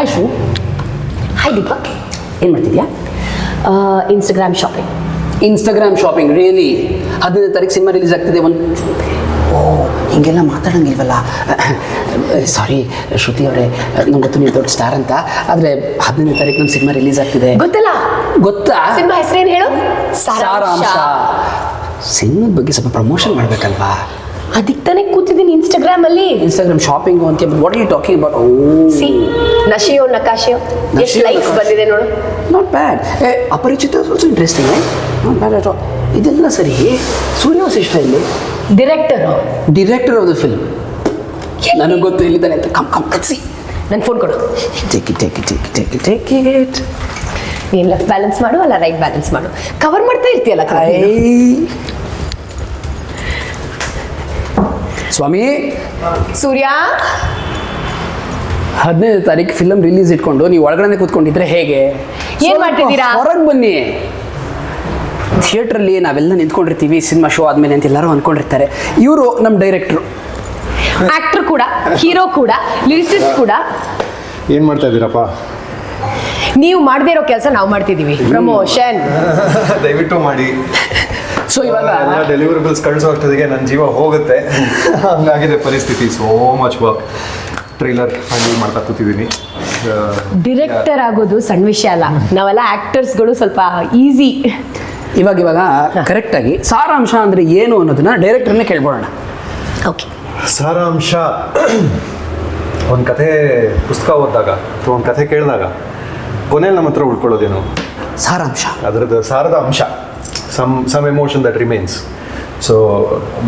Hi ಶು hi Deepa ಏನು ಮಾಡ್ತಿದ್ಯಾ? Instagram shopping Instagram shopping really ಹದಿನೈದು ತಾರೀಕು ಸಿನಿಮಾ ರಿಲೀಸ್ ಆಗ್ತಿದೆ ಒಂದು ಓ ಹಿಂಗೆಲ್ಲ ಮಾತಾಡೋಂಗಿಲ್ವಲ್ಲ? ಸಾರಿ ಶ್ರುತಿ ಅವರೇ ನಂಗೆ ಗೊತ್ತು ನೀವು ದೊಡ್ಡ ಸ್ಟಾರ್ ಅಂತ ಆದರೆ ಹದಿನೈದು ತಾರೀಕು ನಮ್ಮ ಸಿನಿಮಾ ರಿಲೀಸ್ ಆಗ್ತಿದೆ. ಗೊತ್ತಲ್ಲ? ಗೊತ್ತಾ? ಸಿನಿಮಾ ಹೆಸರೇನು ಹೇಳು? ಸಾರಾಂಶ. ಸಿನಿಮಾದ ಬಗ್ಗೆ ಸ್ವಲ್ಪ ಪ್ರಮೋಷನ್ ಮಾಡಬೇಕಲ್ವಾ? ಅದಕ್ಕೆ ತಾನೇ ಕೂತಿದ್ದೀನಿ ಇನ್ಸ್ಟಾಗ್ರಾಮ್ ಅಲ್ಲಿ ಇನ್ಸ್ಟಾಗ್ರಾಮ್ ಶಾಪಿಂಗ್ ಅಂತ ವಾಟ್ ಯು ಟಾಕಿಂಗ್ ಅಬೌಟ್ ಓ. ಸಿ ನಶಿಯೋ ನಕಾಶಿಯೋ? ಎಷ್ಟು ಲೈಕ್ಸ್. ಬಂದಿದೆ ನೋಡು. ನಾಟ್ ಬ್ಯಾಡ್ ಅಪರಿಚಿತ also interesting not bad at all ಇದೆಲ್ಲ ಸರಿ? ಸೂರ್ಯ ವಸಿಷ್ಠ ಇಲ್ಲಿ? Director director of the film ನನಗೆ ಗೊತ್ತು ಎಲ್ಲಿದ್ದಾನೆ ಅಂತ. ಕಮ್ ಕಮ್ ಕಟ್ಸಿ ನನ್ನ ಫೋನ್ ಕೊಡು. Take it take it take it take it take it ನೀನು ಲೆಫ್ಟ್ ಬ್ಯಾಲೆನ್ಸ್ ಮಾಡು ಅಲ್ಲ ರೈಟ್ ಬ್ಯಾಲೆನ್ಸ್ ಮಾಡು. ಕವರ್ ಮಾಡ್ತಾ ಇರ್ತೀಯಲ್ಲ ಕಣೋ ನೀನು. ಸ್ವಾಮಿ? ಸೂರ್ಯ? ಹದಿನೈದು ತಾರೀಕು ಫಿಲಮ್ ರಿಲೀಸ್ ಇಟ್ಕೊಂಡು ನೀವು ಒಳಗಡೆ ಕೂತ್ಕೊಂಡಿದ್ರೆ ಹೇಗೆ? ಏನ್ ಮಾಡ್ತಿದ್ದೀರಾ? ಹೊರಗೆ ಬನ್ನಿ. ಥಿಯೇಟ್ರಲ್ಲಿ ನಾವೆಲ್ಲ ನಿಂತ್ಕೊಂಡಿರ್ತೀವಿ ಸಿನಿಮಾ ಶೋ ಆದಮೇಲೆ ಅಂತ ಎಲ್ಲರೂ ಅಂದ್ಕೊಂಡಿರ್ತಾರೆ ಇವರು ನಮ್ಮ ಡೈರೆಕ್ಟ್ರು ಆಕ್ಟರ್ ಕೂಡ ಹೀರೋ ಕೂಡ ಲಿರಿಸಿಸ್ಟ್ ಕೂಡ. ಏನು ಮಾಡ್ತಾ ಇದ್ದೀರಪ್ಪ? ನೀವು ಮಾಡದೇ ಇರೋ ಕೆಲಸ ನಾವು ಮಾಡ್ತಿದ್ದೀವಿ. ಪ್ರಮೋಷನ್ ದಯವಿಟ್ಟು ಮಾಡಿ. ಸೊ ಇವಾಗ ಡೆಲಿವರಿಬಲ್ಸ್ ಕಳಿಸೋ ಅಷ್ಟೊತ್ತಿಗೆ ನನ್ನ ಜೀವ ಹೋಗುತ್ತೆ. ಹಂಗಾಗಿದೆ ಪರಿಸ್ಥಿತಿ. So much work trailer final ಮಾಡ್ತಾ ಕೂತಿದ್ದೀನಿ. ಡಿರೆಕ್ಟರ್ ಆಗೋದು ಸಣ್ಣ ವಿಷಯ ಅಲ್ಲ. ನಾವೆಲ್ಲ ಆಕ್ಟರ್ಸ್ಗಳು ಸ್ವಲ್ಪ ಈಸಿ ಇವಾಗ ಇವಾಗ ಕರೆಕ್ಟಾಗಿ ಸಾರಾಂಶ ಅಂದರೆ ಏನು ಅನ್ನೋದನ್ನ ಡೈರೆಕ್ಟರ್ನೇ ಕೇಳ್ಬೋಣ ಓಕೆ ಸಾರಾಂಶ. ಒಂದು ಕಥೆ ಪುಸ್ತಕ ಓದಿದಾಗ ಅಥವಾ ಒಂದು ಕಥೆ ಕೇಳಿದಾಗ ಕೊನೆಯಲ್ಲಿ ನಮ್ಮ ಹತ್ರ ಉಳ್ಕೊಳ್ಳೋದೇನು? ಸಾರಾಂಶ. ಅದರದ್ದು ಸಾರದ ಅಂಶ. Some some emotion that remains so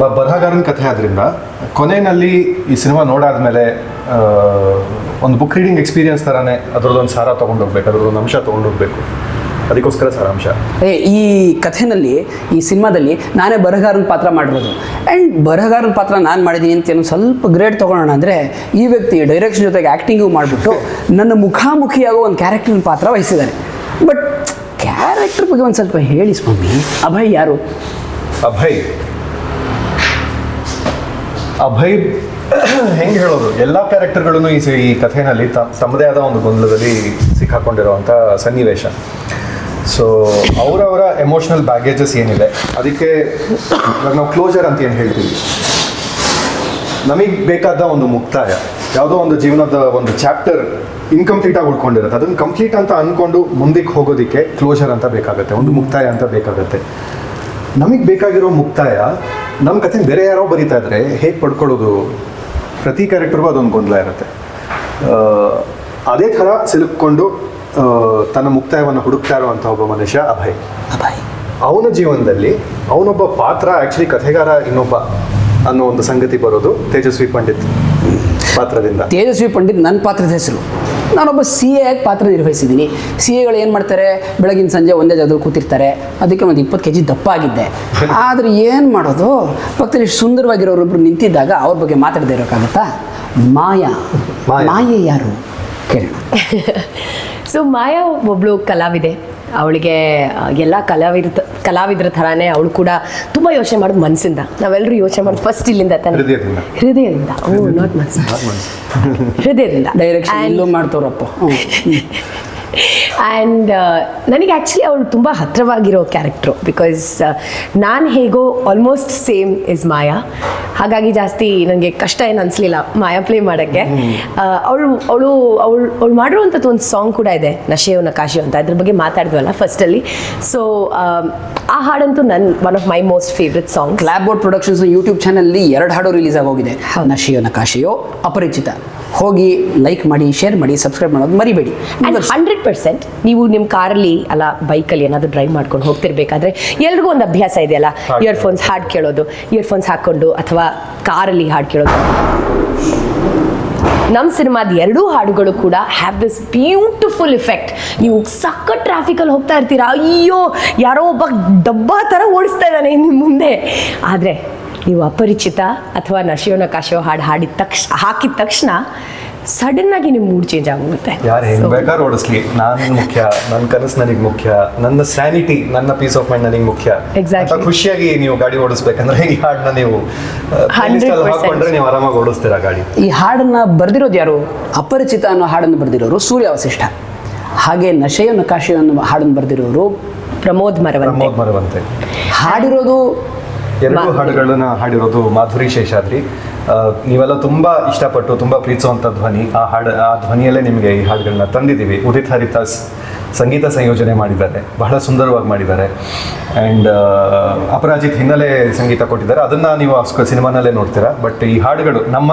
ಬ ಬರಹಗಾರನ ಕಥೆ ಆದ್ರಿಂದ ಕೊನೆಯಲ್ಲಿ ಈ ಸಿನಿಮಾ ನೋಡಾದ್ಮೇಲೆ ಒಂದು ಬುಕ್ ರೀಡಿಂಗ್ ಎಕ್ಸ್ಪೀರಿಯನ್ಸ್ ಥರನೇ ಅದ್ರದ್ದೊಂದು ಸಾರ ತೊಗೊಂಡೋಗ್ಬೇಕು ಅದ್ರದ್ದೊಂದು ಅಂಶ ತೊಗೊಂಡೋಗ್ಬೇಕು. ಅದಕ್ಕೋಸ್ಕರ ಸಾರಾಂಶ. ಏ ಈ ಕಥೆನಲ್ಲಿ ಈ ಸಿನಿಮಾದಲ್ಲಿ ನಾನೇ ಬರಹಗಾರನ ಪಾತ್ರ ಮಾಡಿರೋದು ಆ್ಯಂಡ್ ಬರಹಗಾರನ ಪಾತ್ರ ನಾನು ಮಾಡಿದ್ದೀನಿ ಅಂತ ಏನು ಸ್ವಲ್ಪ ಗ್ರೇಡ್ ತೊಗೊಳೋಣ ಅಂದರೆ ಈ ವ್ಯಕ್ತಿ ಡೈರೆಕ್ಷನ್ ಜೊತೆಗೆ ಆ್ಯಕ್ಟಿಂಗು ಮಾಡಿಬಿಟ್ಟು ನನ್ನ ಮುಖಾಮುಖಿಯಾಗೋ ಒಂದು ಕ್ಯಾರೆಕ್ಟರ್ನ ಪಾತ್ರ ವಹಿಸಿದ್ದಾರೆ. ಬಟ್ ಕ್ಯಾರೆಕ್ಟರ್ ಬಗ್ಗೆ ಒಂದು ಸ್ವಲ್ಪ ಹೇಳಿ ಸ್ವಾಮಿ. ಅಭಯ್ ಯಾರು? ಅಭಯ್. ಅಭಯ್ ಹೆಂಗೆ ಹೇಳೋದು? ಎಲ್ಲ ಕ್ಯಾರೆಕ್ಟರ್ಗಳನ್ನು ಈ ಈ ಕಥೆನಲ್ಲಿ ತಮ್ಮದೇ ಆದ ಒಂದು ಗೊಂದಲದಲ್ಲಿ ಸಿಕ್ಕಾಕೊಂಡಿರುವಂಥ ಸನ್ನಿವೇಶ. ಸೊ ಅವರವರ ಎಮೋಷನಲ್ ಬ್ಯಾಗೇಜಸ್ ಏನಿದೆ? ಅದಕ್ಕೆ ಇವಾಗ ನಾವು ಕ್ಲೋಜರ್ ಅಂತ ಏನು ಹೇಳ್ತೀವಿ? ನಮಗೆ ಬೇಕಾದ ಒಂದು ಮುಕ್ತಾಯ. ಯಾವುದೋ ಒಂದು ಜೀವನದ ಒಂದು ಚಾಪ್ಟರ್ ಇನ್ಕಂಪ್ಲೀಟ್ ಆಗಿ ಉಳ್ಕೊಂಡಿರುತ್ತೆ. ಅದನ್ನು ಕಂಪ್ಲೀಟ್ ಅಂತ ಅಂದ್ಕೊಂಡು ಮುಂದಕ್ಕೆ ಹೋಗೋದಕ್ಕೆ ಕ್ಲೋಜರ್ ಅಂತ ಬೇಕಾಗುತ್ತೆ ಒಂದು ಮುಕ್ತಾಯ ಅಂತ ಬೇಕಾಗುತ್ತೆ. ನಮಗೆ ಬೇಕಾಗಿರೋ ಮುಕ್ತಾಯ ನಮ್ಮ ಕಥೆ ಬೇರೆ ಯಾರೋ ಬರೀತಾ ಇದ್ರೆ ಹೇಗೆ ಪಡ್ಕೊಳ್ಳೋದು? ಪ್ರತಿ ಕ್ಯಾರೆಕ್ಟರ್ಗೂ ಅದೊಂದು ಗೊಂದಲ ಇರುತ್ತೆ. ಅದೇ ಥರ ಸಿಲುಕೊಂಡು ತನ್ನ ಮುಕ್ತಾಯವನ್ನು ಹುಡುಕ್ತಾ ಇರುವಂಥ ಒಬ್ಬ ಮನುಷ್ಯ ಅಭಯ್. ಅಭಯ್. ಅವನ ಜೀವನದಲ್ಲಿ ಅವನೊಬ್ಬ ಪಾತ್ರ ಆ್ಯಕ್ಚುಲಿ ಕಥೆಗಾರ ಇನ್ನೊಬ್ಬ ಅನ್ನೋ ಒಂದು ಸಂಗತಿ ಬರೋದು ತೇಜಸ್ವಿ ಪಂಡಿತ್ ಪಾತ್ರದಿಂದ. ತೇಜಸ್ವಿ ಪಂಡಿತ್ ನನ್ನ ಪಾತ್ರದ ಹೆಸರು. ನಾನೊಬ್ಬ ಸಿ ಎ ಆಗಿ ಪಾತ್ರ ನಿರ್ವಹಿಸಿದ್ದೀನಿ. ಸಿ ಎಗಳು ಏನು ಮಾಡ್ತಾರೆ? ಬೆಳಗಿನ ಸಂಜೆ ಒಂದೇ ಜಾಗದಲ್ಲಿ ಕೂತಿರ್ತಾರೆ. ಅದಕ್ಕೆ ಒಂದು ಇಪ್ಪತ್ತು ಕೆ ಜಿ ದಪ್ಪ ಆಗಿದ್ದೆ. ಆದರೆ ಏನು ಮಾಡೋದು? ಪಕ್ಕದಲ್ಲಿ ಇಷ್ಟು ಸುಂದರವಾಗಿರೋರೊಬ್ರು ನಿಂತಿದ್ದಾಗ ಅವ್ರ ಬಗ್ಗೆ ಮಾತಾಡದೇ ಇರೋಕ್ಕಾಗತ್ತಾ? ಮಾಯಾ. ಮಾಯಾ. ಮಾಯೆ ಯಾರು? ಕೇಳೋಣ. ಸೊ ಮಾಯಾ ಒಬ್ಬಳು ಕಲಾವಿದೆ. ಅವಳಿಗೆ ಎಲ್ಲ ಕಲಾವಿದ ಕಲಾವಿದರ ಥರಾನೇ ಅವಳು ಕೂಡ ತುಂಬ ಯೋಚನೆ ಮಾಡೋದು ಮನಸ್ಸಿಂದ ನಾವೆಲ್ಲರೂ ಯೋಚನೆ ಮಾಡೋದು ಫಸ್ಟ್ ಇಲ್ಲಿಂದ ತಾನೆ. ಹೃದಯದಿಂದ. ಹೃದಯದಿಂದ. ಓ ನಾಟ್ ಮನ್ಸು ಹೃದಯದಿಂದ. ಡೈರೆಕ್ಷನ್ ಮಾಡ್ತವ್ರಪ್ಪ. ಆ್ಯಂಡ್ ನನಗೆ ಆ್ಯಕ್ಚುಲಿ ಅವಳು ತುಂಬ ಹತ್ತಿರವಾಗಿರೋ ಕ್ಯಾರೆಕ್ಟ್ರು ಬಿಕಾಸ್ ನಾನು ಹೇಗೋ ಆಲ್ಮೋಸ್ಟ್ ಸೇಮ್ ಇಸ್ ಮಾಯಾ ಹಾಗಾಗಿ ಜಾಸ್ತಿ ನನಗೆ ಕಷ್ಟ ಏನು ಅನಿಸ್ಲಿಲ್ಲ ಮಾಯಾ ಪ್ಲೇ ಮಾಡೋಕ್ಕೆ. ಅವಳು ಅವಳು ಅವಳು ಅವಳು ಮಾಡಿರುವಂಥದ್ದು ಒಂದು ಸಾಂಗ್ ಕೂಡ ಇದೆ ನಶೆಯೋ ನಕಾಶಿ ಅಂತ. ಅದ್ರ ಬಗ್ಗೆ ಮಾತಾಡಿದ್ವಲ್ಲ ಫಸ್ಟಲ್ಲಿ ಸೊ ಆ ಹಾಡಂತೂ ನನ್ನ one of my most favourite song clapboard productions YouTube ಚಾನಲ್ಲಿ ಎರಡು ಹಾಡು ರಿಲೀಸ್ ಆಗೋಗಿದೆ. ನಶೆಯೋ ನಕಾಶಿಯೋ ಅಪರಿಚಿತ. ಹೋಗಿ ಲೈಕ್ ಮಾಡಿ ಶೇರ್ ಮಾಡಿ ಸಬ್ಸ್ಕ್ರೈಬ್ ಮಾಡೋದು ಮರಿಬೇಡಿ. ಹಂಡ್ರೆಡ್ ಪರ್ಸೆಂಟ್ ನೀವು ನಿಮ್ಮ ಕಾರಲ್ಲಿ ಅಲ್ಲ ಬೈಕಲ್ಲಿ ಏನಾದರೂ ಡ್ರೈವ್ ಮಾಡ್ಕೊಂಡು ಹೋಗ್ತಿರ್ಬೇಕಾದ್ರೆ ಎಲ್ರಿಗೂ ಒಂದು ಅಭ್ಯಾಸ ಇದೆಯಲ್ಲ? ಇಯರ್ಫೋನ್ಸ್ ಹಾಡು ಕೇಳೋದು ಇಯರ್ಫೋನ್ಸ್ ಹಾಕ್ಕೊಂಡು ಅಥವಾ ಕಾರಲ್ಲಿ ಹಾಡು ಕೇಳೋದು. ನಮ್ಮ ಸಿನಿಮಾದ ಎರಡೂ ಹಾಡುಗಳು ಕೂಡ ಹ್ಯಾವ್ ದಿಸ್ ಬ್ಯೂಟಿಫುಲ್ ಇಫೆಕ್ಟ್ ನೀವು ಸಕ್ಕ ಟ್ರಾಫಿಕಲ್ಲಿ ಹೋಗ್ತಾ ಇರ್ತೀರಾ. ಅಯ್ಯೋ ಯಾರೋ ಒಬ್ಬ ಡಬ್ಬಾ ಥರ ಓಡಿಸ್ತಾ ಇದ್ದಾನೆ ನಿಮ್ಮ ಮುಂದೆ. ಆದರೆ ನೀವು ಅಪರಿಚಿತ ಅಥವಾ ನಶಿಯೋನ ಕಾಶೋ ಹಾಡು ಹಾಡಿದ ತಕ್ಷ ಹಾಕಿದ ತಕ್ಷಣ ಸಡನ್ ಆಗಿ ನಿಮ್ಮ ಮೂಡ್ ಚೇಂಜ್ ಆಗೋಗುತ್ತೆ ಯಾರು ಹೆಂಗ್ ಬೇಕಾದ್ರೂ ಓಡಿಸ್ಲಿ. ನಾನು ಮುಖ್ಯ ನನ್ನ ಕನಸು ನನಗೆ ಮುಖ್ಯ ನನ್ನ ಸ್ಯಾನಿಟಿ ನನ್ನ ಪೀಸ್ ಆಫ್ ಮೈಂಡ್ ನನಗೆ ಮುಖ್ಯ. ಎಕ್ಸಾಕ್ಟ್ ಅಂತ ಖುಷಿಯಾಗಿ ನೀವು ಗಾಡಿ ಓಡಿಸ್ಬೇಕಂದ್ರೆ ಈ ಹಾಡನ್ನ ನೀವು ಆ, playlist ಅಲ್ಲಿ 100% ಹಾಕೊಂಡ್ರೆ ನೀವು ಆರಾಮಾಗಿ ಓಡಿಸ್ತೀರಾ ಗಾಡಿ? ಈ ಹಾಡನ್ನ ಬರ್ದಿರೋದು ಯಾರು? ಅಪರಿಚಿತ ಅನ್ನೋ ಹಾಡನ್ನು ಬರ್ದಿರೋರು ಸೂರ್ಯ ವಸಿಷ್ಠ ಹಾಗೆ ನಶೆಯ ನಕಾಶೆಯನ್ನು ಅನ್ನೋ ಹಾಡನ್ನು ಬರ್ದಿರೋರು ಪ್ರಮೋದ್ ಮರವಂತೆ. ಪ್ರಮೋದ್ ಮರವಂತೆ. ಹಾಡಿರೋದು ಎರಡು ಹಾಡುಗಳನ್ನ ಹಾಡಿರೋದು ಮಾಧುರಿ ಶೇಷಾದ್ರಿ. ನೀವೆಲ್ಲ ತುಂಬಾ ಇಷ್ಟಪಟ್ಟು ತುಂಬಾ ಪ್ರೀತಿಸುವಂತ ಧ್ವನಿ. ಆ ಹಾಡು ಆ ಧ್ವನಿಯಲ್ಲೇ ನಿಮಗೆ ಈ ಹಾಡುಗಳನ್ನ ತಂದಿದ್ದೀವಿ. ಉದಿತ್ ಹರಿತಾಸ್ ಸಂಗೀತ ಸಂಯೋಜನೆ ಮಾಡಿದ್ದಾರೆ. ಬಹಳ ಸುಂದರವಾಗಿ ಮಾಡಿದ್ದಾರೆ. ಆ್ಯಂಡ್ ಅಪರಾಜಿತ್ ಹಿನ್ನೆಲೆ ಸಂಗೀತ ಕೊಟ್ಟಿದ್ದಾರೆ. ಅದನ್ನ ನೀವು ಸಿನಿಮಾನಲ್ಲೇ ನೋಡ್ತೀರಾ. ಬಟ್ ಈ ಹಾಡುಗಳು ನಮ್ಮ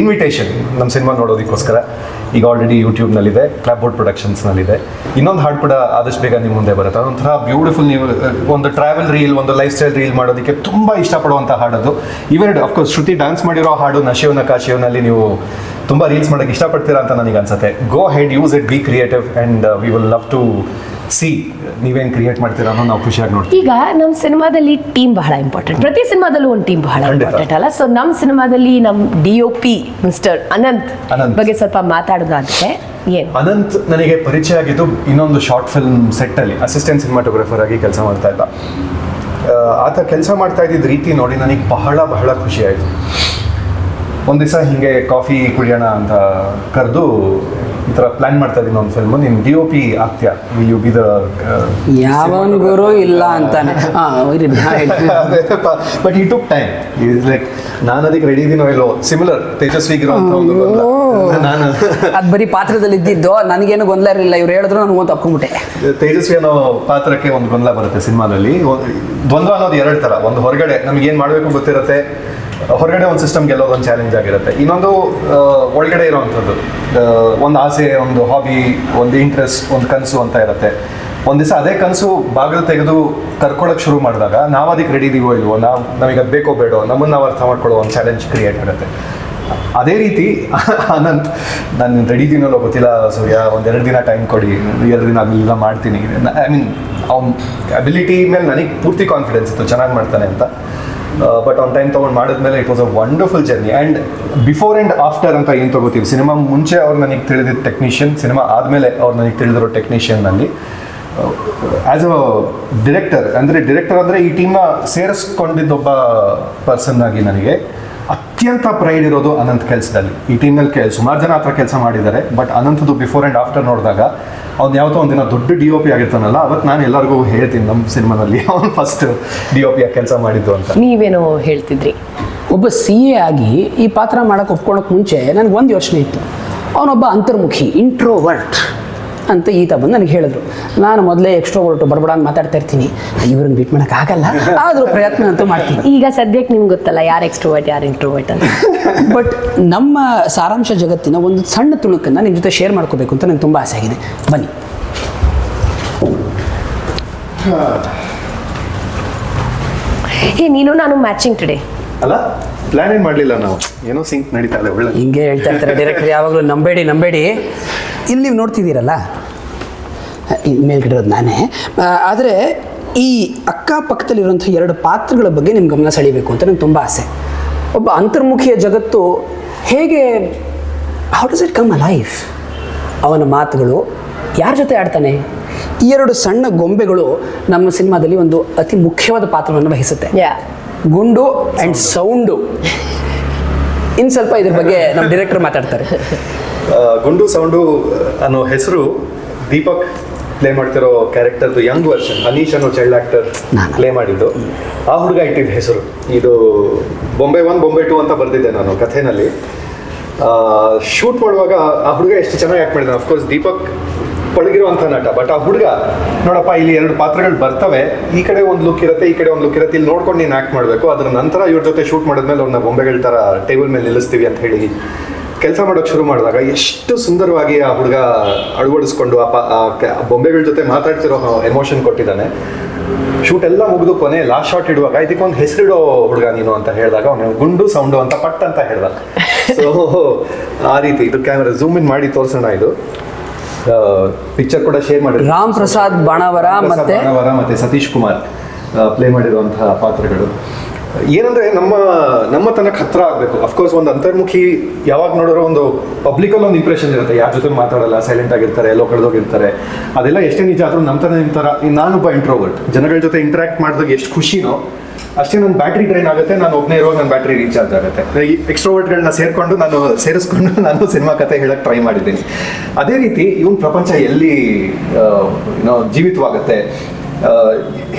ಇನ್ವಿಟೇಷನ್ ನಮ್ಮ ಸಿನಿಮಾ ನೋಡೋದಕ್ಕೋಸ್ಕರ ಈಗ ಆಲ್ರೆಡಿ ಯೂಟ್ಯೂಬ್ನಲ್ಲಿದೆ ಬೋರ್ಡ್ ಪ್ರೊಡಕ್ಷನ್ಸ್ನಲ್ಲಿದೆ ಇನ್ನೊಂದು ಹಾಡು ಕೂಡ ಆದಷ್ಟು ಬೇಗ ನಿಮ್ಮ ಮುಂದೆ ಬರುತ್ತೆ. ಅದೊಂಥರ ಬ್ಯೂಟಿಫುಲ್ ನೀವು ಒಂದು ಟ್ರಾವೆಲ್ ರೀಲ್ ಒಂದು ಲೈಫ್ ಸ್ಟೈಲ್ ರೀಲ್ ಮಾಡೋದಕ್ಕೆ ತುಂಬ ಇಷ್ಟಪಡುವಂಥ ಹಾಡದು. ಇವೆರಡು ಅಫ್ಕೋರ್ಸ್ ಶ್ರುತಿ ಡ್ಯಾನ್ಸ್ ಮಾಡಿರೋ ಹಾಡು ನಶಿವನ ಕಾಶಿವನಲ್ಲಿ ನೀವು ತುಂಬ ರೀಲ್ಸ್ ಮಾಡೋಕ್ಕೆ ಇಷ್ಟಪಡ್ತೀರಾ ಅಂತ ನನಗೆ ಅನ್ಸುತ್ತೆ. Go ahead use it be creative and we will love to see ನೀವೇನು ಕ್ರಿಯೇಟ್ ಮಾಡ್ತೀರಾ ಅನ್ನೋ ನಾವು ಖುಷಿಯಾಗಿ ನೋಡ್ತೀವಿ. ಈಗ ನಮ್ಮ ಸಿನಿಮಾದಲ್ಲಿ ಟೀಮ್ ಬಹಳ ಇಂಪಾರ್ಟೆಂಟ್ ಪ್ರತಿ ಸಿನಿಮಾದಲ್ಲೂ ಒಂದು ಟೀಮ್ ಬಹಳ. ಇಂಪಾರ್ಟೆಂಟ್ ಅಲ್ಲ? ಸೊ ನಮ್ಮ ಸಿನಿಮಾದಲ್ಲಿ ನಮ್ಮ D O P mister Ananth. ಬಗ್ಗೆ ಸ್ವಲ್ಪ ಮಾತಾಡೋದಾದ್ರೆ ಏನು? ಅನಂತ್ ನನಗೆ ಪರಿಚಯ ಆಗಿದ್ದು ಇನ್ನೊಂದು ಶಾರ್ಟ್ ಫಿಲ್ಮ್ ಸೆಟ್ಟಲ್ಲಿ ಅಸಿಸ್ಟೆಂಟ್ ಸಿನಿಮಾಟೋಗ್ರಫರ್ ಆಗಿ ಕೆಲಸ ಮಾಡ್ತಾ ಇದ್ದ. ಆತ ಕೆಲಸ ಮಾಡ್ತಾ ಇದ್ದಿದ್ದ ರೀತಿ ನೋಡಿ ನನಗೆ ಬಹಳ ಬಹಳ ಖುಷಿ ಆಯಿತು. ಒಂದು ದಿವಸ ಹೀಗೆ ಕಾಫಿ ಕುಡಿಯೋಣ ಅಂತ ಕರೆದು ಈ ಥರ ಪ್ಲ್ಯಾನ್ ಮಾಡ್ತಾ ಇದ್ದೀನಿ ಒಂದು ಫಿಲ್ಮ್ ನೀನು ಡಿ ಒ ಪಿ ಆಗ್ತೀಯಾ? ವಿಲ್ ಯು ಬಿ ದ ಯಾವನ್ ಗುರು ಇಲ್ಲ ಅಂತಾನೆ. ಬಟ್ ಈ ಟುಕ್ ಟೈಮ್ ಈಸ್ ಲೈಕ್ ನಾನು ಅದಕ್ಕೆ ರೆಡಿ ಇದೀನೋ ಇಲ್ಲೋ? ಸಿಮಿಲರ್ ತೇಜಸ್ವಿ ಒಂದು ಗೊಂದಲ. ನಾನು ಅದು ಬರೀ ಪಾತ್ರದಲ್ಲಿ ಇದ್ದಿದ್ದು ನನಗೇನು ಗೊಂದಲ ಇರಲಿಲ್ಲ. ಇವ್ರು ಹೇಳಿದ್ರು ನಾನು ಓದ್ ತಪ್ಕೊಂಡ್ಬಿಟ್ಟೆ ತೇಜಸ್ವಿ ಅನ್ನೋ ಪಾತ್ರಕ್ಕೆ ಒಂದು ಗೊಂದಲ ಬರುತ್ತೆ ಸಿನಿಮಾದಲ್ಲಿ. ಒಂದ್- ದ್ವಂದ್ವ ಅನ್ನೋದು ಎರಡು ಥರ. ಒಂದು ಹೊರಗಡೆ ನಮ್ಗೆ ಏನು ಮಾಡಬೇಕು ಗೊತ್ತಿರುತ್ತೆ? ಹೊರಗಡೆ ಒಂದು ಸಿಸ್ಟಮ್ ಗೆಲ್ಲೋದೊಂದು ಚಾಲೆಂಜ್ ಆಗಿರುತ್ತೆ. ಇನ್ನೊಂದು ಒಳಗಡೆ ಇರೋವಂಥದ್ದು. ಒಂದು ಆಸೆ, ಒಂದು ಹಾಬಿ ಒಂದು ಇಂಟ್ರೆಸ್ಟ್ ಒಂದು ಕನಸು ಅಂತ ಇರುತ್ತೆ. ಒಂದು ದಿವಸ ಅದೇ ಕನಸು ಬಾಗಿಲು ತೆಗೆದು ಕರ್ಕೊಳಕ್ಕೆ ಶುರು ಮಾಡಿದಾಗ ನಾವು ಅದಕ್ಕೆ ರೆಡಿ ಇದೀವೋ ಇಲ್ವೋ, ನಾವು ನಮಗೆ ಅದು ಬೇಕೋ ಬೇಡೋ, ನಮ್ಮನ್ನು ನಾವು ಅರ್ಥ ಮಾಡ್ಕೊಳ್ಳೋ ಒಂದು ಚಾಲೆಂಜ್ ಕ್ರಿಯೇಟ್ ಆಗುತ್ತೆ. ಅದೇ ರೀತಿ, ಅನಂತ್, ನಾನು ರೆಡಿ ಇದೀನಲ್ಲೋ ಗೊತ್ತಿಲ್ಲ ಸೂರ್ಯ ಎರಡು ದಿನ ಟೈಮ್ ಕೊಡಿ, ಎರಡು ದಿನ ಅದನ್ನೆಲ್ಲ ಮಾಡ್ತೀನಿ. ಐ ಮೀನ್ ಅವ್ನ ಅಬಿಲಿಟಿ ಮೇಲೆ ನನಗೆ ಪೂರ್ತಿ ಕಾನ್ಫಿಡೆನ್ಸ್ ಇತ್ತು, ಚೆನ್ನಾಗಿ ಮಾಡ್ತಾನೆ ಅಂತ. ಬಟ್ ಆನ್ ಟೈಮ್ ತೊಗೊಂಡು ಮಾಡಿದ್ಮೇಲೆ it was a wonderful journey and before and after ಅಂತ ಏನು ತಗೋತೀವಿ? ಸಿನಿಮಾ ಮುಂಚೆ ಅವ್ರು ನನಗೆ ತಿಳಿದಿದ್ದ ಟೆಕ್ನಿಷಿಯನ್ ಸಿನಿಮಾ ಆದಮೇಲೆ ಅವ್ರು ನನಗೆ ತಿಳಿದಿರೋ ಟೆಕ್ನಿಷಿಯನ್ನಲ್ಲಿ ಆ್ಯಸ್ ಅ ಡಿರೆಕ್ಟರ್ ಅಂದರೆ ಡಿರೆಕ್ಟರ್ ಅಂದರೆ ಈ ಟೀಮ್ನ ಸೇರಿಸ್ಕೊಂಡಿದ್ದೊಬ್ಬ ಪರ್ಸನ್ ಆಗಿ ನನಗೆ ಅತ್ಯಂತ ಪ್ರೈಡ್ ಇರೋದು ಅನಂತ್ ಕೆಲಸದಲ್ಲಿ. ಈ ಟೀಮ್ನಲ್ಲಿ ಕೆ ಸುಮಾರು ಜನ ಹತ್ರ ಕೆಲಸ ಮಾಡಿದ್ದಾರೆ ಬಟ್ ಅನಂತದ್ದು ಬಿಫೋರ್ ಆ್ಯಂಡ್ ಆಫ್ಟರ್ ನೋಡಿದಾಗ ಅವ್ನು ಯಾವತ್ತೋ ಒಂದಿನ ದೊಡ್ಡ ಡಿ ಒ ಪಿ ಆಗಿರ್ತಾನಲ್ಲ ಅವತ್ತು ನಾನು ಎಲ್ಲರಿಗೂ ಹೇಳ್ತೀನಿ ನಮ್ಮ ಸಿನಿಮಾದಲ್ಲಿ, ಅವ್ನು ಫಸ್ಟ್ ಡಿ ಒ ಪಿ ಆಗಿ ಕೆಲಸ ಮಾಡಿದ್ದು ಅಂತ. ನೀವೇನೋ ಹೇಳ್ತಿದ್ರಿ. ಒಬ್ಬ ಸಿ ಎ ಆಗಿ ಈ ಪಾತ್ರ ಮಾಡೋಕೆ ಒಪ್ಕೊಳಕ್ಕೆ ಮುಂಚೆ ನನಗೆ ಒಂದು ಯೋಚನೆ ಇತ್ತು. ಅವನೊಬ್ಬ ಅಂತರ್ಮುಖಿ ಇಂಟ್ರೋವರ್ಟ್ ಅಂತ ಈತ ಬಂದು ನನಗೆ ಹೇಳಿದ್ರು. ನಾನು ಮೊದಲೇ ಎಕ್ಸ್ಟ್ರೋವರ್ಟು ಬಡಬಡ ಅಂತ ಮಾತಾಡ್ತಾ ಇರ್ತೀನಿ. ಇವ್ರನ್ನ ಬೀಟ್ ಮಾಡೋಕ್ಕಾಗಲ್ಲ ಆದರೂ ಪ್ರಯತ್ನ ಅಂತೂ ಮಾಡ್ತೀನಿ. ಈಗ ಸದ್ಯಕ್ಕೆ ನಿಮ್ಗೆ ಗೊತ್ತಲ್ಲ ಯಾರು ಎಕ್ಸ್ಟ್ರೋವರ್ಟ್ ಯಾರು ಇಂಟ್ರೋವರ್ಟ್ ಅಂತ. ಬಟ್ ನಮ್ಮ ಸಾರಾಂಶ ಜಗತ್ತಿನ ಒಂದು ಸಣ್ಣ ತುಣುಕನ್ನು ನಿಮ್ಮ ಜೊತೆ ಶೇರ್ ಮಾಡ್ಕೋಬೇಕು ಅಂತ ನನಗೆ ತುಂಬ ಆಸೆ ಆಗಿದೆ. ಬನ್ನಿ. ಏ ನೀನು ನಾನು ಮ್ಯಾಚಿಂಗ್ ಟುಡೇ ಅಲ್ಲ ಪ್ಲಾನ್ ಏನು ಮಾಡಲಿಲ್ಲ ನಾವು? ಏನೋ ಸಿಂಕ್ ನಡೀತಾ ಇದೆ ಒಳ್ಳೆ. ಹಿಂಗೆ ಹೇಳ್ತಾ ಇರ್ತಾರೆ ಡೈರೆಕ್ಟರ್ ಯಾವಾಗಲೂ ನಂಬೇಡಿ ನಂಬೇಡಿ. ಇಲ್ಲಿ ನೀವು ನೋಡ್ತಿದ್ದೀರಲ್ಲ ಮೇಲ್ಗಡೆ ಇರೋದು ನಾನೇ. ಆದರೆ ಈ ಅಕ್ಕಪಕ್ಕದಲ್ಲಿರುವಂಥ ಎರಡು ಪಾತ್ರಗಳ ಬಗ್ಗೆ ನಿಮ್ಮ ಗಮನ ಸೆಳೀಬೇಕು ಅಂತ ನಂಗೆ ತುಂಬ ಆಸೆ. ಒಬ್ಬ ಅಂತರ್ಮುಖಿಯ ಜಗತ್ತು ಹೇಗೆ how does it come a life ಅವನ ಮಾತುಗಳು ಯಾರ ಜೊತೆ ಆಡ್ತಾನೆ? ಈ ಎರಡು ಸಣ್ಣ ಗೊಂಬೆಗಳು ನಮ್ಮ ಸಿನಿಮಾದಲ್ಲಿ ಒಂದು ಅತಿ ಮುಖ್ಯವಾದ ಪಾತ್ರವನ್ನು ವಹಿಸುತ್ತೆ. ಯಾ ಗುಂಡು ಆ್ಯಂಡ್ ಸೌಂಡು ಇನ್ನು ಸ್ವಲ್ಪ ಇದ್ರ ಬಗ್ಗೆ ನಮ್ಮ ಡೈರೆಕ್ಟರ್ ಮಾತಾಡ್ತಾರೆ. ಗುಂಡು ಸೌಂಡು ಅನ್ನೋ ಹೆಸರು ದೀಪಕ್ ಪ್ಲೇ ಮಾಡ್ತಿರೋ ಕ್ಯಾರೆಕ್ಟರ್ದು ಯಂಗ್ ವರ್ಷನ್ ಅನೀಶ್ ಅನ್ನೋ ಚೈಲ್ಡ್ ಆಕ್ಟರ್ ಪ್ಲೇ ಮಾಡಿದ್ದು. ಆ ಹುಡುಗ ಇಟ್ಟಿದ್ದ ಹೆಸರು. ಇದು ಬೊಂಬೆ ಒನ್ ಬೊಂಬೆ ಟು ಅಂತ ಬರೆದಿದ್ದೆ ನಾನು ಕಥೆನಲ್ಲಿ. ಶೂಟ್ ಮಾಡುವಾಗ ಆ ಹುಡುಗ ಎಷ್ಟು ಚೆನ್ನಾಗಿ ಆ್ಯಕ್ಟ್ ಮಾಡಿದ್ದಾನೆ. ಅಫ್ಕೋರ್ಸ್ ದೀಪಕ್ ಪಳಗಿರುವಂಥ ನಟ ಬಟ್ ಆ ಹುಡುಗ ನೋಡಪ್ಪ ಇಲ್ಲಿ ಎರಡು ಪಾತ್ರಗಳು ಬರ್ತವೆ. ಈ ಕಡೆ ಒಂದು ಲುಕ್ ಇರುತ್ತೆ ಈ ಕಡೆ ಒಂದು ಲುಕ್ ಇರುತ್ತೆ. ಇಲ್ಲಿ ನೋಡ್ಕೊಂಡು ನೀನು ಆ್ಯಕ್ಟ್ ಮಾಡಬೇಕು. ಅದರ ನಂತರ ಇವ್ರ ಜೊತೆ ಶೂಟ್ ಮಾಡಿದ್ಮೇಲೆ ಅವ್ರನ್ನ ಬೊಂಬೆಗಳ ಥರ ಟೇಬಲ್ ಮೇಲೆ ನಿಲ್ಲಿಸ್ತೀವಿ ಅಂತ ಹೇಳಿ ಕೆಲಸ ಮಾಡೋಕೆ ಶುರು ಮಾಡಿದಾಗ ಎಷ್ಟು ಸುಂದರವಾಗಿ ಆ ಹುಡುಗ ಅಳವಡಿಸ್ಕೊಂಡು ಆ ಬೊಂಬೆಗಳ ಜೊತೆ ಮಾತಾಡ್ತಿರೋ ಎಮೋಷನ್ ಕೊಟ್ಟಿದ್ದಾನೆ. ಶೂಟ್ ಎಲ್ಲ ಮುಗಿದು ಕೊನೆ ಲಾಸ್ಟ್ ಶಾಟ್ ಇಡುವಾಗ ಇದಕ್ಕೊಂದು ಹೆಸರಿಡೋ ಹುಡುಗ ನೀನು ಅಂತ ಹೇಳಿದಾಗ ಅವನು ಗುಂಡು ಸೌಂಡು ಅಂತ ಪಟ್ ಅಂತ ಹೇಳ್ದ. ಸೊ ಆ ರೀತಿ ಇದು ಕ್ಯಾಮ್ರಾ ಝೂಮ್ ಇನ್ ಮಾಡಿ ತೋರಿಸೋಣ ಇದು. ಪಿಕ್ಚರ್ ಕೂಡ ಶೇರ್ ಮಾಡಿ ರಾಮ್ ಪ್ರಸಾದ್ ಬಾಣವರ ಮತ್ತೆ ಬಾಣವರ ಮತ್ತೆ ಸತೀಶ್ ಕುಮಾರ್ ಪ್ಲೇ ಮಾಡಿರುವಂತಹ ಪಾತ್ರಗಳು. ಏನಂದ್ರೆ ನಮ್ಮ ನಮ್ಮ ತನಕ ಹತ್ರ ಆಗಬೇಕು. ಅಫ್ಕೋರ್ಸ್ ಒಂದು ಅಂತರ್ಮುಖಿ ಯಾವಾಗ ನೋಡೋರು ಒಂದು ಪಬ್ಲಿಕಲ್ಲಿ ಒಂದು ಇಂಪ್ರೆಷನ್ ಇರುತ್ತೆ. ಯಾರ ಜೊತೆ ಮಾತಾಡಲ್ಲ ಸೈಲೆಂಟ್ ಆಗಿರ್ತಾರೆ, ಎಲ್ಲೋ ಕಳೆದೋಗಿರ್ತಾರೆ ಅದೆಲ್ಲ ಎಷ್ಟೇ ನಿಜ ಆದ್ರೂ ನಮ್ಮ ತನೇ ನಿಮ್ಮ ಈ ನಾನೊಬ್ಬ ಇಂಟ್ರೋವರ್ಟ್ ಜನಗಳ ಜೊತೆ ಇಂಟ್ರಾಕ್ಟ್ ಮಾಡಿದಾಗ ಎಷ್ಟು ಖುಷಿನೋ, ಅಷ್ಟೇ ನನ್ನ ಬ್ಯಾಟ್ರಿ ಡ್ರೈನ್ ಆಗುತ್ತೆ, ನಾನು ಒಬ್ಬನೇ ಇರುವಾಗ ನನ್ನ ಬ್ಯಾಟ್ರಿ ರೀಚಾರ್ಜ್ ಆಗುತ್ತೆ. ಎಕ್ಸ್ಟ್ರೋವರ್ಟ್ಗಳನ್ನ ಸೇರಿಕೊಂಡು ನಾನು ಸೇರಿಸ್ಕೊಂಡು ನಾನು ಸಿನಿಮಾ ಕತೆ ಹೇಳಕ್ಕೆ ಟ್ರೈ ಮಾಡಿದ್ದೀನಿ. ಅದೇ ರೀತಿ ಇವನ್ ಪ್ರಪಂಚ ಎಲ್ಲಿ ಜೀವಿತವಾಗುತ್ತೆ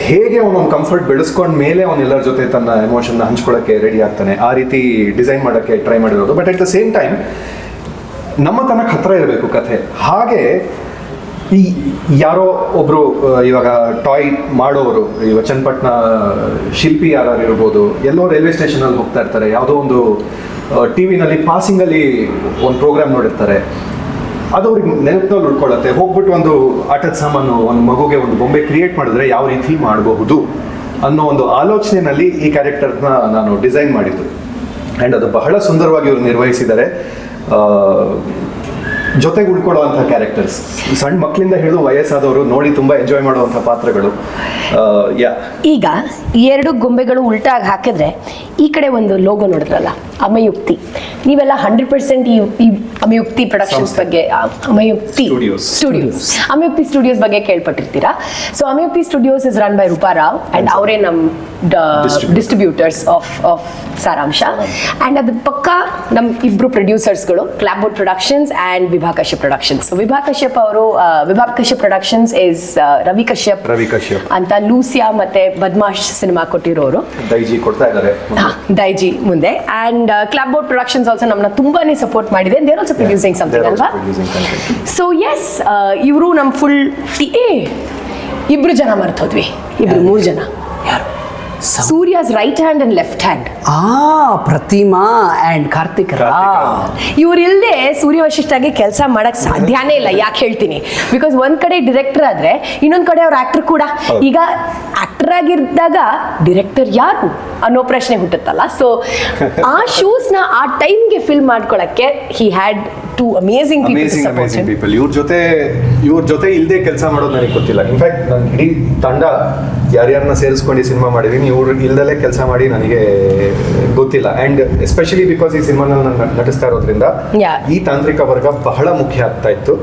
ಹೇಗೆ ಅವನೊಂದು ಕಂಫರ್ಟ್ ಬೆಳೆಸ್ಕೊಂಡ ಮೇಲೆ ಅವನು ಎಲ್ಲರ ಜೊತೆ ತನ್ನ ಎಮೋಷನ್ನ ಹಂಚ್ಕೊಳ್ಳೋಕ್ಕೆ ರೆಡಿ ಆಗ್ತಾನೆ? ಆ ರೀತಿ ಡಿಸೈನ್ ಮಾಡೋಕ್ಕೆ ಟ್ರೈ ಮಾಡಿರೋದು. But at the same time ನಮ್ಮ ತನಕ ಹತ್ರ ಇರಬೇಕು ಕಥೆ. ಹಾಗೆ ಈ ಯಾರೋ ಒಬ್ರು ಆ, ಇವಾಗ ಟಾಯ್ ಮಾಡೋರು ಇವಾಗ ಚನ್ನಪಟ್ಟಣ ಶಿಲ್ಪಿ ಯಾರು ಇರ್ಬೋದು ಎಲ್ಲೋ ರೈಲ್ವೆ ಸ್ಟೇಷನಲ್ಲಿ ಹೋಗ್ತಾ ಇರ್ತಾರೆ. ಯಾವುದೋ ಒಂದು ಟಿ ವಿನಲ್ಲಿ ಪಾಸಿಂಗಲ್ಲಿ ಒಂದು ಪ್ರೋಗ್ರಾಮ್ ನೋಡಿರ್ತಾರೆ. ಅದು ಅವ್ರಿಗೆ ನೆನಪಿನಲ್ಲಿ ಉಳ್ಕೊಳ್ಳುತ್ತೆ ಹೋಗ್ಬಿಟ್ಟು ಒಂದು ಆಟದ ಸಾಮಾನು, ಒಂದು ಮಗುಗೆ ಒಂದು ಬೊಂಬೆ ಕ್ರಿಯೇಟ್ ಮಾಡಿದ್ರೆ ಯಾವ ರೀತಿ ಮಾಡಬಹುದು ಅನ್ನೋ ಒಂದು ಆಲೋಚನೆಯಲ್ಲಿ ಈ ಕ್ಯಾರೆಕ್ಟರ್ನ ನಾನು ಡಿಸೈನ್ ಮಾಡಿದ್ದು. ಆ್ಯಂಡ್ ಅದು ಬಹಳ ಸುಂದರವಾಗಿ ಅವರು ನಿರ್ವಹಿಸಿದ್ದಾರೆ. ಜೊತೆಗೆ ಉಳ್ಕೊಳ್ಳುವಂತಹ ಕ್ಯಾರೆಕ್ಟರ್ಸ್ ಸಣ್ಣ ಮಕ್ಕಳಿಂದ ಹಿಡಿದು ವಯಸ್ಸಾದವರು ನೋಡಿ ತುಂಬಾ ಎಂಜಾಯ್ ಮಾಡುವಂತಹ ಪಾತ್ರಗಳು. ಯಾ ಈಗ ಎರಡು ಗೊಂಬೆಗಳು ಉಲ್ಟಾಗಿ ಹಾಕಿದ್ರೆ ಈ ಕಡೆ ಒಂದು ಲೋಗೋ ನೋಡಿದ್ರಲ್ಲ ಅಮಯುಕ್ತಿ. ನೀವೆಲ್ಲ ಹಂಡ್ರೆಡ್ ಪರ್ಸೆಂಟ್ ಈ ಅಮಯುಕ್ತಿ ಪ್ರೊಡಕ್ಷನ್ಸ್ ಬಗ್ಗೆ ಅಮಯುಕ್ತಿ. ಸ್ಟುಡಿಯೋಸ್ ಅಮಯುಕ್ತಿ ಸ್ಟುಡಿಯೋಸ್ ಬಗ್ಗೆ ಕೇಳ್ಪಟ್ಟಿರ್ತೀರಾ? So Amayukti studios is run by Roopa Rao and ಅವರೇ ನಮ್ಮ distributors of of Saramsha. And ಅದ್ರ ಪಕ್ಕ ನಮ್ಮ ಇಬ್ರು ಪ್ರೊಡ್ಯೂಸರ್ಸ್ಗಳು clapboard productions and Vibha Kashyap productions so Vibha Kashyap ಅವರು ವಿಭಾ ಕಶ್ಯಪ್ ಪ್ರೊಡಕ್ಷನ್ಸ್ ಇಸ್ ರವಿ ಕಶ್ಯಪ್ ರವಿ ಕಶ್ಯಪ್. ಅಂತ ಲೂಸಿಯಾ ಮತ್ತೆ ಬದ್ಮಾಶ್ ಸಿನಿಮಾ ಕೊಟ್ಟಿರೋರು. ದೈಜಿ ಕೊಡ್ತಾ ಇದ್ದಾರೆ. ಹಾ, ದೈಜಿ ಮುಂದೆ. And clapboard productions also ನಮ್ಮನ್ನ ತುಂಬಾನೇ ಸಪೋರ್ಟ್ ಮಾಡಿದೆ. ದೇರ್ ಆಲ್ಸೋ ಪ್ರೊಡ್ಯೂಸಿಂಗ್ ಸಮಥಿಂಗ್ ಅಲ್ವಾ. ಸೊ ಎಸ್ ಇವರು ನಮ್ಮ ಫುಲ್ ಏ ಇಬ್ರು ಜನ ಮರ್ತೋದ್ವಿ ಇಬ್ರು ಮೂರು ಜನ. ಯಾರು? Surya's right hand and left hand ಆ ಪ್ರತಿಮಾ ಆ್ಯಂಡ್ ಕಾರ್ತಿಕ್ ರಾ. ಇವ್ರಿಲ್ದೆ ಸೂರ್ಯ ವಶಿಷ್ಠಾಗಿ ಕೆಲಸ ಮಾಡಕ್ ಸಾಧ್ಯನೇ ಇಲ್ಲ ಯಾಕೆ ಹೇಳ್ತೀನಿ? ಬಿಕಾಸ್ ಒಂದ್ ಕಡೆ ಡಿರೆಕ್ಟರ್ ಆದ್ರೆ ಇನ್ನೊಂದ್ ಕಡೆ ಅವ್ರ ಆಕ್ಟರ್ ಕೂಡ. ಈಗ ಆಕ್ಟರ್ ಆಗಿದ್ದಾಗ ಡಿರೆಕ್ಟರ್ ಯಾರು ಅನ್ನೋ ಪ್ರಶ್ನೆ ಹುಟ್ಟುತ್ತಲ್ಲ. ಸೊ ಆ ಶೂಸ್ನ ಆ ಟೈಮ್ಗೆ ಫಿಲ್ ಮಾಡ್ಕೊಳಕ್ಕೆ he had to amazing amazing amazing people ಇವ್ರ ಜೊತೆ ಇವ್ರ ಜೊತೆ ಇಲ್ಲದೆ ಕೆಲಸ ಮಾಡೋದು ನನಗೆ ಗೊತ್ತಿಲ್ಲ. ಇನ್ಫ್ಯಾಕ್ಟ್ ನನ್ನ ಇಡೀ ತಂಡ ಯಾರ್ಯಾರನ್ನ ಸೇರಿಸ್ಕೊಂಡು ಸಿನಿಮಾ ಮಾಡಿದ್ದೀನಿ ಇವ್ರು ಇಲ್ದಲೇ ಕೆಲಸ ಮಾಡಿ ನನಗೆ ಗೊತ್ತಿಲ್ಲ. ಆ್ಯಂಡ್ ಎಸ್ಪೆಷಲಿ ಬಿಕಾಸ್ ಈ ಸಿನಿಮಾನಲ್ಲಿ ನಾನು ನಟಿಸ್ತಾ ಇರೋದ್ರಿಂದ. ಈ ತಾಂತ್ರಿಕ ವರ್ಗ ಬಹಳ ಮುಖ್ಯ ಆಗ್ತಾ ಇತ್ತು.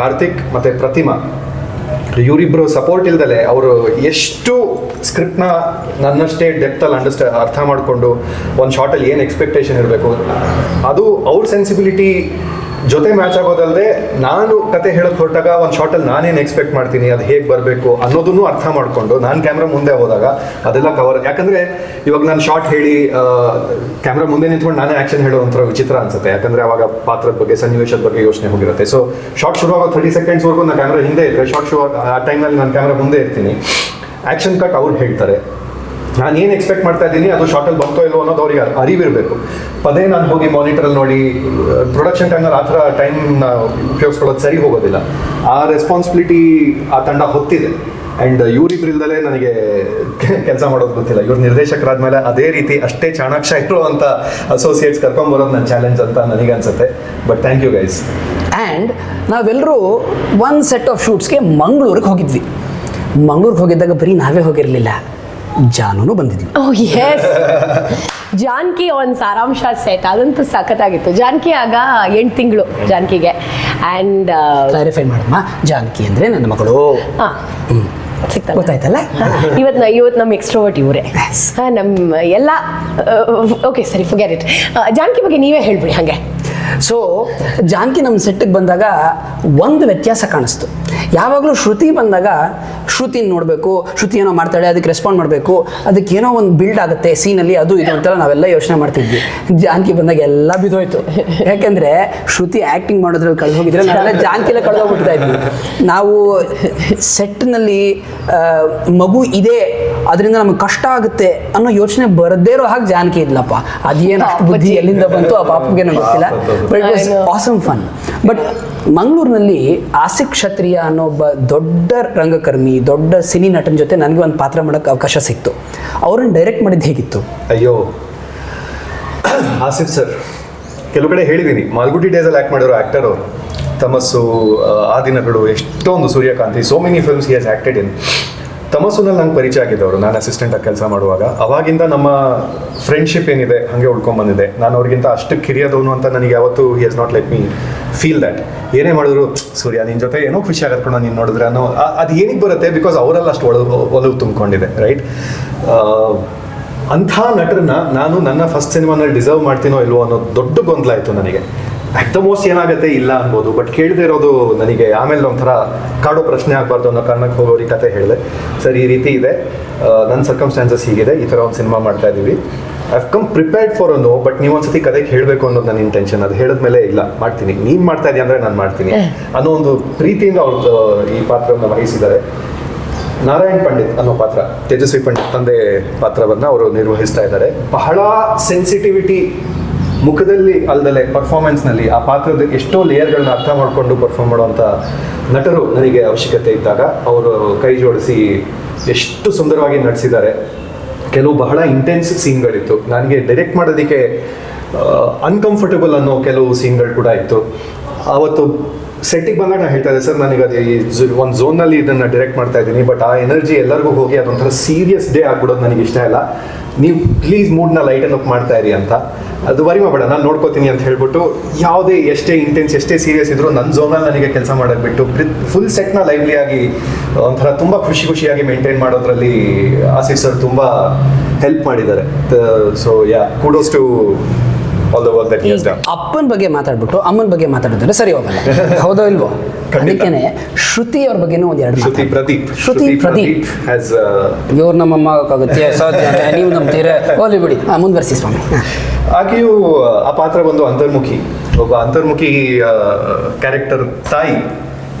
ಕಾರ್ತಿಕ್ ಮತ್ತೆ ಪ್ರತಿಮಾ ಇವರಿಬ್ರು ಸಪೋರ್ಟ್ ಇಲ್ದಲೆ ಅವರು ಎಷ್ಟು ಸ್ಕ್ರಿಪ್ಟ್ನ ನನ್ನಷ್ಟೇ ಡೆಪ್ತಲ್ಲಿ ಅಂಡರ್ಸ್ಟಾ ಅರ್ಥ ಮಾಡಿಕೊಂಡು ಒಂದು ಶಾರ್ಟಲ್ಲಿ ಏನು ಎಕ್ಸ್ಪೆಕ್ಟೇಷನ್ ಇರಬೇಕು, ಅದು ಅವ್ರ ಸೆನ್ಸಿಬಿಲಿಟಿ ಜೊತೆ ಮ್ಯಾಚ್ ಆಗೋದಲ್ಲದೆ ನಾನು ಕತೆ ಹೇಳಕ್ ಹೊರಟಾಗ ಒಂದು ಶಾರ್ಟಲ್ಲಿ ನಾನೇನು ಎಕ್ಸ್ಪೆಕ್ಟ್ ಮಾಡ್ತೀನಿ, ಅದು ಹೇಗೆ ಬರಬೇಕು ಅನ್ನೋದನ್ನು ಅರ್ಥ ಮಾಡಿಕೊಂಡು ನಾನು ಕ್ಯಾಮ್ರಾ ಮುಂದೆ ಹೋದಾಗ ಅದೆಲ್ಲ ಕವರ್ ಯಾಕಂದ್ರೆ ಇವಾಗ ನಾನು ಶಾರ್ಟ್ ಹೇಳಿ ಕ್ಯಾಮ್ರಾ ಮುಂದೆ ನಿಂತ್ಕೊಂಡು ನಾನೇ ಆಕ್ಷನ್ ಹೇಳೋ ಒಂಥರ ವಿಚಿತ್ರ ಅನ್ಸುತ್ತೆ. ಯಾಕಂದ್ರೆ ಅವಾಗ ಪಾತ್ರದ ಬಗ್ಗೆ, ಸನ್ನಿವೇಶದ ಬಗ್ಗೆ ಯೋಚನೆ ಹೋಗಿರುತ್ತೆ. ಸೊ ಶಾರ್ಟ್ ಶುರು ಆಗೋ ಸೆಕೆಂಡ್ಸ್ ಸೆಕೆಂಡ್ಸ್ವರೆಗೂ ನಾನು ಕ್ಯಾಮ್ರಾ ಹಿಂದೆ ಇದ್ರೆ ಶಾರ್ಟ್ ಶುರು ಆ ಟೈಮಲ್ಲಿ ನಾನು ಕ್ಯಾಮ್ರಾ ಮುಂದೆ ಇರ್ತೀನಿ. ಆಕ್ಷನ್ ಕಟ್ ಅವ್ರು ಹೇಳ್ತಾರೆ. ನಾನು ಏನು ಎಕ್ಸ್ಪೆಕ್ಟ್ ಮಾಡ್ತಾ ಇದ್ದೀನಿ, ಅದು ಶಾರ್ಟಲ್ಲಿ ಬಂತೋ ಇಲ್ಲೋ ಅನ್ನೋದು ಅವ್ರಿಗೆ ಅರಿವಿರಬೇಕು. ಪದೇ ನಾನು ಹೋಗಿ ಮಾನಿಟರಲ್ಲಿ ನೋಡಿ ಪ್ರೊಡಕ್ಷನ್ ಟೈಮ್ನಲ್ಲಿ ಆ ಥರ ಟೈಮ್ನ ಉಪಯೋಗಿಸ್ಕೊಳ್ಳೋದು ಸರಿ ಹೋಗೋದಿಲ್ಲ. ಆ ರೆಸ್ಪಾನ್ಸಿಬಿಲಿಟಿ ಆ ತಂಡ ಹೊತ್ತಿದೆ. ಆ್ಯಂಡ್ ಇವರಿಬ್ಬರಿಲ್ದಲೇ ನನಗೆ ಕೆಲಸ ಮಾಡೋದು ಗೊತ್ತಿಲ್ಲ. ಇವ್ರು ನಿರ್ದೇಶಕರಾದ್ಮೇಲೆ ಅದೇ ರೀತಿ ಅಷ್ಟೇ ಚಾಣಾಕ್ಷ ಇರುವಂಥ ಅಸೋಸಿಯೇಟ್ಸ್ ಕರ್ಕೊಂಬರೋದು ನನ್ನ ಚಾಲೆಂಜ್ ಅಂತ ನನಗೆ ಅನ್ಸುತ್ತೆ. But thank you guys and ನಾವೆಲ್ಲರೂ ಒನ್ ಸೆಟ್ ಆಫ್ ಶೂಟ್ಸ್ಗೆ ಮಂಗಳೂರಿಗೆ ಹೋಗಿದ್ವಿ. ಮಂಗಳೂರಿಗೆ ಹೋಗಿದ್ದಾಗ ಬರೀ ನಾವೇ ಹೋಗಿರಲಿಲ್ಲ. ಜಾನುನು ಬಂದಿದ್ಲು. ಓ ಎಸ್ ಜಾನ್ಕಿ ಒಂದು ಸಾರಾಂಶ ಸೆಟ್ ಅದಂತೂ ಸಖತ್ತಾಗಿತ್ತು. ಜಾನ್ಕಿ ಆಗ ಎಂಟು ತಿಂಗಳು ಜಾನ್ಕಿಗೆ. ಆ್ಯಂಡ್ ಕ್ಲಾರಿಫೈ ಮಾಡಮ್ಮ ಜಾನಕಿ ಅಂದರೆ ನನ್ನ ಮಗಳು. ಹಾಂ. ಗೊತ್ತಾಯ್ತಲ್ಲ? ಇವತ್ತು ನಾ ಇವತ್ತು ನಮ್ಮ ಎಕ್ಸ್ಟ್ರೋವರ್ಟ್ ಇವರೇ. ಹಾಂ ನಮ್ಮ ಎಲ್ಲ ಓಕೆ ಸರಿ ಫುಗ್ಯಾರಿಟ್ ಜಾನ್ಕಿ ಬಗ್ಗೆ ನೀವೇ ಹೇಳ್ಬಿಡಿ ಹಾಗೆ. ಸೊ ಜಾನಕಿ ನಮ್ಮ ಸೆಟ್ಟಿಗೆ ಬಂದಾಗ ಒಂದು ವ್ಯತ್ಯಾಸ ಕಾಣಿಸ್ತು. ಯಾವಾಗಲೂ ಶ್ರುತಿ ಬಂದಾಗ ಶ್ರುತಿನ ನೋಡಬೇಕು, ಶ್ರುತಿ ಏನೋ ಮಾಡ್ತಾಳೆ, ಅದಕ್ಕೆ ರೆಸ್ಪಾಂಡ್ ಮಾಡಬೇಕು, ಅದಕ್ಕೆ ಏನೋ ಒಂದು ಬಿಲ್ಡ್ ಆಗುತ್ತೆ ಸೀನಲ್ಲಿ ಅದು ಇದು ಅಂತೆಲ್ಲ ನಾವೆಲ್ಲ ಯೋಚನೆ ಮಾಡ್ತಿದ್ವಿ. ಜಾನಕಿ ಬಂದಾಗ ಎಲ್ಲ ಬಿದ್ದೋಯ್ತು ಯಾಕೆಂದರೆ ಶ್ರುತಿ ಆ್ಯಕ್ಟಿಂಗ್ ಮಾಡೋದ್ರಲ್ಲಿ ಕಳೆದು ಹೋಗಿದ್ರೆ ನಾವೆಲ್ಲ ಜಾನಕಿಲ್ಲ ಕಳೆದೋಗ್ಬಿಡ್ತಾ ಇದ್ವಿ. ನಾವು ಸೆಟ್ನಲ್ಲಿ ಮಗು ಇದೆ ಅದರಿಂದ ನಮಗೆ ಕಷ್ಟ ಆಗುತ್ತೆ ಅನ್ನೋ ಯೋಚನೆ ಬರದೇ ಇರೋ ಹಾಗೆ ಜಾನಕಿ ಇದ್ಲಪ್ಪ. ಅದೇನು ಅಷ್ಟು ಬುದ್ಧಿ ಎಲ್ಲಿಂದ ಬಂತು ಆ ಪಾಪಗೆ ನಂಗೆ ಗೊತ್ತಿಲ್ಲ. But it. Awesome fun but ಮಂಗಳೂರಿನಲ್ಲಿ ಆಸಿಕ್ ಕ್ಷತ್ರಿಯ ಅನ್ನೋ ಒಬ್ಬ ದೊಡ್ಡ ರಂಗಕರ್ಮಿ ದೊಡ್ಡ ಸಿನಿ ನಟನ ಜೊತೆ ನನಗೆ ಒಂದು ಪಾತ್ರ ಮಾಡೋಕೆ ಅವಕಾಶ ಸಿಕ್ತು. ಅವ್ರನ್ನ ಡೈರೆಕ್ಟ್ ಮಾಡಿದ್ದು ಹೇಗಿತ್ತು? ಅಯ್ಯೋ. ಆಸಿಫ್ ಸರ್ ಕೆಲವು ಕಡೆ ಹೇಳಿದ್ದೀನಿ. ಮಾಲ್ಗುಡಿ ಡೇಸಲ್ಲಿ ಆ್ಯಕ್ಟ್ ಮಾಡಿರೋ ಆ್ಯಕ್ಟರ್ ಅವರು. ತಮಸ್ಸು ಆ, ಆ ದಿನಗಳು ಎಷ್ಟೊಂದು ಸೂರ್ಯಕಾಂತಿ so many films he has acted in ತಮಸುನಲ್ಲಿ ನಂಗೆ ಪರಿಚಯ ಆಗಿದ್ದವರು. ನಾನು ಅಸಿಸ್ಟೆಂಟ್ ಆಗಿ ಕೆಲಸ ಮಾಡುವಾಗ. ಅವಾಗಿಂದ ನಮ್ಮ ಫ್ರೆಂಡ್ಶಿಪ್ ಏನಿದೆ, ಹಾಗೆ ಉಳ್ಕೊಂಬಂದಿದೆ ನಾನು ಅವ್ರಿಗಿಂತ ಅಷ್ಟು ಕಿರಿಯದವನು ಅಂತ ನನಗೆ ಯಾವತ್ತು he has not like me feel that ಏನೇ ಮಾಡಿದ್ರು, ಸೂರ್ಯ ನಿನ್ನ ಜೊತೆ ಏನೋ ಖುಷಿ ಆಗತ್ತೆ ನೀನು ನೋಡಿದ್ರೆ ಅನ್ನೋ ಅದು ಏನಕ್ಕೆ ಬರುತ್ತೆ? ಬಿಕಾಸ್ ಅವರೆಲ್ಲ ಅಷ್ಟು ಒಳ, ಒಲವು ತುಂಬಿಕೊಂಡಿದೆ ರೈಟ್ ಅಂಥ ನಟರನ್ನ ನಾನು ನನ್ನ ಫಸ್ಟ್ ಸಿನಿಮಾನಲ್ಲಿ ಡಿಸರ್ವ್ ಮಾಡ್ತೀನೋ ಇಲ್ವೋ ಅನ್ನೋ ದೊಡ್ಡ ಗೊಂದಲ ಆಯಿತು ನನಗೆ. ಅಟ್ ದ ಮೋಸ್ಟ್ ಏನಾಗುತ್ತೆ ಇಲ್ಲ ಅನ್ಬೋದು ಬಟ್ ಕೇಳದೆ ಇರೋದು ನನಗೆ ಆಮೇಲೆ ಒಂಥರ ಕಾಡೋ ಪ್ರಶ್ನೆ ಆಗಬಾರ್ದು ಅನ್ನೋ ಕಾರಣಕ್ಕೆ ಹೋಗೋರಿ ಕತೆ ಹೇಳಿದೆ. ಸರ್ ಈ ರೀತಿ ಇದೆ. ನನ್ನ ಸರ್ಕಮ್ಸ್ಟಾನ್ಸಸ್ ಹೀಗಿದೆ ಈ ಥರ ಒಂದು ಸಿನಿಮಾ ಮಾಡ್ತಾ ಇದ್ದೀವಿ. I come prepared for a no but ನೀವು ಒಂದ್ಸತಿ ಕತೆಗೆ ಹೇಳಬೇಕು ಅನ್ನೋದು ನನ್ನ ಇಂಟೆನ್ಷನ್ ಅದು ಹೇಳಿದ್ಮೇಲೆ ಇಲ್ಲ ಮಾಡ್ತೀನಿ. ನೀನು ಮಾಡ್ತಾ ಇದೀಯ ಅಂದರೆ ನಾನು ಮಾಡ್ತೀನಿ ಅನ್ನೋ ಒಂದು ಪ್ರೀತಿಯಿಂದ ಅವ್ರದ್ದು ಈ ಪಾತ್ರವನ್ನು ವಹಿಸಿದ್ದಾರೆ. ನಾರಾಯಣ್ ಪಂಡಿತ್ ಅನ್ನೋ ಪಾತ್ರ ತೇಜಸ್ವಿ ಪಂಡಿತ್ ತಂದೆ ಪಾತ್ರವನ್ನು ಅವರು ನಿರ್ವಹಿಸ್ತಾ ಇದ್ದಾರೆ. ಬಹಳ ಸೆನ್ಸಿಟಿವಿಟಿ ಮುಖದಲ್ಲಿ ಅಲ್ದಲೆ ಪರ್ಫಾರ್ಮೆನ್ಸ್ನಲ್ಲಿ ಆ ಪಾತ್ರದ ಎಷ್ಟೋ ಲೇಯರ್ಗಳನ್ನ ಅರ್ಥ ಮಾಡಿಕೊಂಡು ಪರ್ಫಾರ್ಮ್ ಮಾಡುವಂಥ ನಟರು ನನಗೆ ಅವಶ್ಯಕತೆ ಇದ್ದಾಗ ಅವರು ಕೈ ಜೋಡಿಸಿ ಎಷ್ಟು ಸುಂದರವಾಗಿ ನಟಿಸಿದ್ದಾರೆ. ಕೆಲವು ಬಹಳ ಇಂಟೆನ್ಸ್ ಸೀನ್ಗಳಿತ್ತು ನನಗೆ ಡೈರೆಕ್ಟ್ ಮಾಡೋದಕ್ಕೆ ಅನ್ಕಂಫರ್ಟಬಲ್ ಅನ್ನೋ ಕೆಲವು ಸೀನ್ಗಳು ಕೂಡ ಇತ್ತು. ಆವತ್ತು ಸೆಟ್ಟಿಗೆ ಬಂದಾಗ ನಾನು ಹೇಳ್ತಾ ಇದ್ದೆ, ಸರ್, ನನಗೆ ಅದು ಈ ಒಂದು ಝೋನಲ್ಲಿ ಇದನ್ನು ಡೈರೆಕ್ಟ್ ಮಾಡ್ತಾ ಇದ್ದೀನಿ ಬಟ್ ಆ ಎನರ್ಜಿ ಎಲ್ಲರಿಗೂ ಹೋಗಿ ಅದೊಂಥರ ಸೀರಿಯಸ್ ಡೇ ಆಗ್ಬಿಡೋದು ನನಗೆ ಇಷ್ಟ ಇಲ್ಲ. ನೀವು ಪ್ಲೀಸ್ ಮೂಡ್ನ ಲೈಟನ್ ಅಪ್ ಮಾಡ್ತಾ ಇರಿ ಅಂತ. ಅದು ವರಿ ಮಾಡಬೇಡ, ನಾನು ನೋಡ್ಕೋತೀನಿ ಅಂತ ಹೇಳ್ಬಿಟ್ಟು ಯಾವುದೇ ಎಷ್ಟೇ ಇಂಟೆನ್ಸ್ ಎಷ್ಟೇ ಸೀರಿಯಸ್ ಇದ್ರು ನನ್ನ ಝೋನಲ್ಲಿ ನನಗೆ ಕೆಲಸ ಮಾಡೋದು ಬಿಟ್ಟು ಫುಲ್ ಸೆಟ್ನ ಲೈವ್ಲಿಯಾಗಿ ಒಂಥರ ತುಂಬ ಖುಷಿ ಖುಷಿಯಾಗಿ ಮೇಂಟೈನ್ ಮಾಡೋದ್ರಲ್ಲಿ ಆಸಿಫ್ ಸರ್ ತುಂಬ ಹೆಲ್ಪ್ ಮಾಡಿದ್ದಾರೆ. So yeah kudos to all the work that he done ಅಪ್ಪನ ಬಗ್ಗೆ ಮಾತಾಡ್ಬಿಟ್ಟು ಅಮ್ಮನ ಬಗ್ಗೆ ಮಾತಾಡಿದ್ರೆ ಸರಿ ಹೋಗಲ್ಲ. ಹೌದೋ ಇಲ್ವೋ? ಅದಕ್ಕೆ ಅದಕ್ಕೇನೆ ಶ್ರುತಿ ಅವ್ರ ಬಗ್ಗೆನೂ ಒಂದ್ ಎರಡು ಶ್ರುತಿ ಪ್ರದೀಪ್. ಶ್ರುತಿ ಪ್ರದೀಪ್ ಹ್ಯಾಸ್ ಇವ್ರು ನಮ್ಮಮ್ಮ ಆಗೋಕ್ಕಾಗುತ್ತೆ. ಸಾಧ್ಯ ಅಂತ. ನೀವು ನಂಬ್ತೀರ ಹೋಗ್ಲಿ ಬಿಡಿ. ಮುಂದುವರಿಸಿ ಸ್ವಾಮಿ. ಆಕೆಯು ಆ ಪಾತ್ರ ಒಂದು ಅಂತರ್ಮುಖಿ. ಒಬ್ಬ ಅಂತರ್ಮುಖಿ ಕ್ಯಾರೆಕ್ಟರ್ ತಾಯಿ.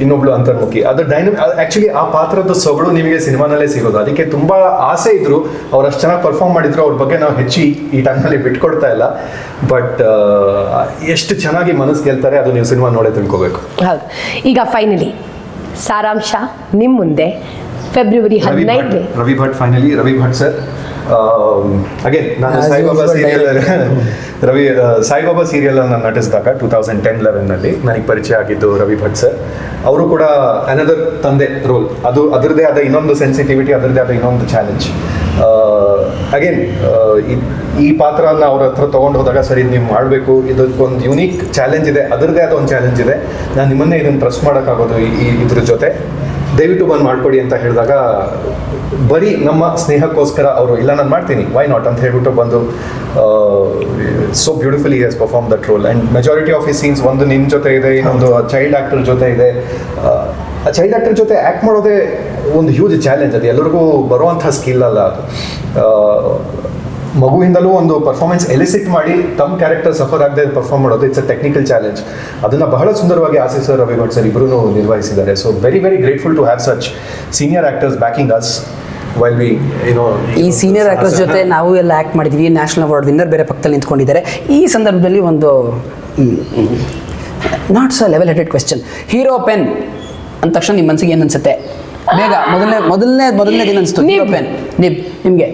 ಇನ್ನೊಬ್ಳು ಅಂತರ್ಮುಖಿ ಅದು ಡೈನಮ್ ಆಕ್ಚುಲಿ ಆ ಪಾತ್ರದ ಸೊಗಡು ನಿಮಗೆ ಸಿನಿಮಾನಲ್ಲೇ ಸಿಗೋದು. ಅದಕ್ಕೆ ತುಂಬಾ ಆಸೆ ಇದ್ರು. ಅವ್ರು ಅಷ್ಟು ಚೆನ್ನಾಗಿ ಪರ್ಫಾರ್ಮ್ ಮಾಡಿದ್ರು. ಅವ್ರ ಬಗ್ಗೆ ನಾವು ಹೆಚ್ಚಿ ಈ ಟೈಮ್ನಲ್ಲಿ ಬಿಟ್ಕೊಡ್ತಾ ಇಲ್ಲ. ಬಟ್ ಎಷ್ಟು ಚೆನ್ನಾಗಿ ಮನಸ್ಸು ಗೆಲ್ತಾರೆ ಅದು ನೀವು ಸಿನಿಮಾ ನೋಡೇ ತಿಳ್ಕೊಬೇಕು. ಹೌದು. ಈಗ ಫೈನಲಿ ಸಾರಾಂಶ ನಿಮ್ಮ ಮುಂದೆ ಫೆಬ್ರವರಿ ಹದಿನೈದನೇ. Ravi Bhat finally Ravi Bhat sir again ನಾನು ಸಾಯಿಬಾಬಾ ಸೀರಿಯಲ್ ರವಿ ಸಾಯಿಬಾಬಾ ಸೀರಿಯಲ್ ನಾನು ನಟಿಸಿದಾಗ ಟೂ ತೌಸಂಡ್ ಟೆನ್ ಲೆವೆನ್ನಲ್ಲಿ ನನಗೆ ಪರಿಚಯ ಆಗಿದ್ದು ರವಿ ಭಟ್ ಸರ್ ಅವರು ಕೂಡ ಅನದರ್ ತಂದೆ ರೋಲ್ ಅದು ಅದರದೇ ಆದ ಇನ್ನೊಂದು ಸೆನ್ಸಿಟಿವಿಟಿ ಅದರದೇ ಆದ ಇನ್ನೊಂದು ಚಾಲೆಂಜ್ ಅಗೇನ್ ಈ ಪಾತ್ರನ ಅವ್ರ ಹತ್ರ ತೊಗೊಂಡು ಹೋದಾಗ ಸರಿ ನೀವು ಮಾಡಬೇಕು. ಇದಕ್ಕೊಂದು ಯುನೀಕ್ ಚಾಲೆಂಜ್ ಇದೆ. ಅದರದೇ ಆದ ಒಂದು ಚಾಲೆಂಜ್ ಇದೆ. ನಾನು ನಿಮ್ಮನ್ನೇ ಇದನ್ನು ಟ್ರಸ್ಟ್ ಮಾಡೋಕ್ಕಾಗೋದು ಈ ಈ- ಇದ್ರ ಜೊತೆ. ದಯವಿಟ್ಟು ಬಂದು ಮಾಡ್ಕೊಡಿ ಅಂತ ಹೇಳಿದಾಗ ಬರೀ ನಮ್ಮ ಸ್ನೇಹಕ್ಕೋಸ್ಕರ ಅವರು ಇಲ್ಲ ನಾನು ಮಾಡ್ತೀನಿ ವೈ ನಾಟ್ ಅಂತ ಹೇಳ್ಬಿಟ್ಟು ಬಂದು so beautifully has perform that role and majority of ಈ ಸೀನ್ಸ್ ಒಂದು ನಿಮ್ಮ ಜೊತೆ ಇದೆ ಇನ್ನೊಂದು ಚೈಲ್ಡ್ ಆ್ಯಕ್ಟರ್ ಜೊತೆ ಇದೆ. ಆ ಚೈಲ್ಡ್ ಆ್ಯಕ್ಟರ್ ಜೊತೆ ಆ್ಯಕ್ಟ್ ಮಾಡೋದೇ ಒಂದು ಹ್ಯೂಜ್ ಚಾಲೆಂಜ್ ಅದು. ಎಲ್ಲರಿಗೂ ಬರುವಂಥ ಸ್ಕಿಲ್ ಅಲ್ಲ ಅದು. ಮಗುವಿಂದಲೂ ಒಂದು ಪರ್ಫಾರ್ಮೆನ್ಸ್ ಎಲಿಸಿಟ್ ಮಾಡಿ ತಮ್ಮ ಕ್ಯಾರೆಕ್ಟರ್ ಸಫರ್ ಆಗದೆ ಪರ್ಫಾರ್ಮ್ ಮಾಡೋದು ಇಟ್ಸ್ ಅ ಟೆಕ್ನಿಕಲ್ ಚಾಲೆಂಜ್ ಅದನ್ನು ಬಹಳ ಸುಂದರವಾಗಿ ಆಸೀಸ್ ಸರ್ ರವಿಗೌಡ್ ಸರ್ ಇಬ್ಬರೂ ನಿರ್ವಹಿಸಿದ್ದಾರೆ. So very very grateful to have such senior actors backing us while we ಈ ಸೀನಿಯರ್ ಆಕ್ಟರ್ಸ್ ಜೊತೆ ನಾವು ಎಲ್ಲ ಆ್ಯಕ್ಟ್ ಮಾಡಿದ್ದೀವಿ ನ್ಯಾಷನಲ್ ಅವಾರ್ಡ್ ವಿನ್ನರ್ ಬೇರೆ ಪಕ್ಕದಲ್ಲಿ ನಿಂತ್ಕೊಂಡಿದ್ದಾರೆ. ಈ ಸಂದರ್ಭದಲ್ಲಿ ಒಂದು not so level headed question hero pen ಅಂದ ತಕ್ಷಣ ನಿಮ್ಮ ಮನಸ್ಸಿಗೆ ಏನು ಅನ್ಸುತ್ತೆ? ಬೇಗ ಮೊದಲನೇ ಮೊದಲನೇ ಮೊದಲನೇ ದಿನ ಅನಿಸ್ತು. ಹೀರೋ ಪೆನ್ ನಿಮ್ ನಿಮಗೆ.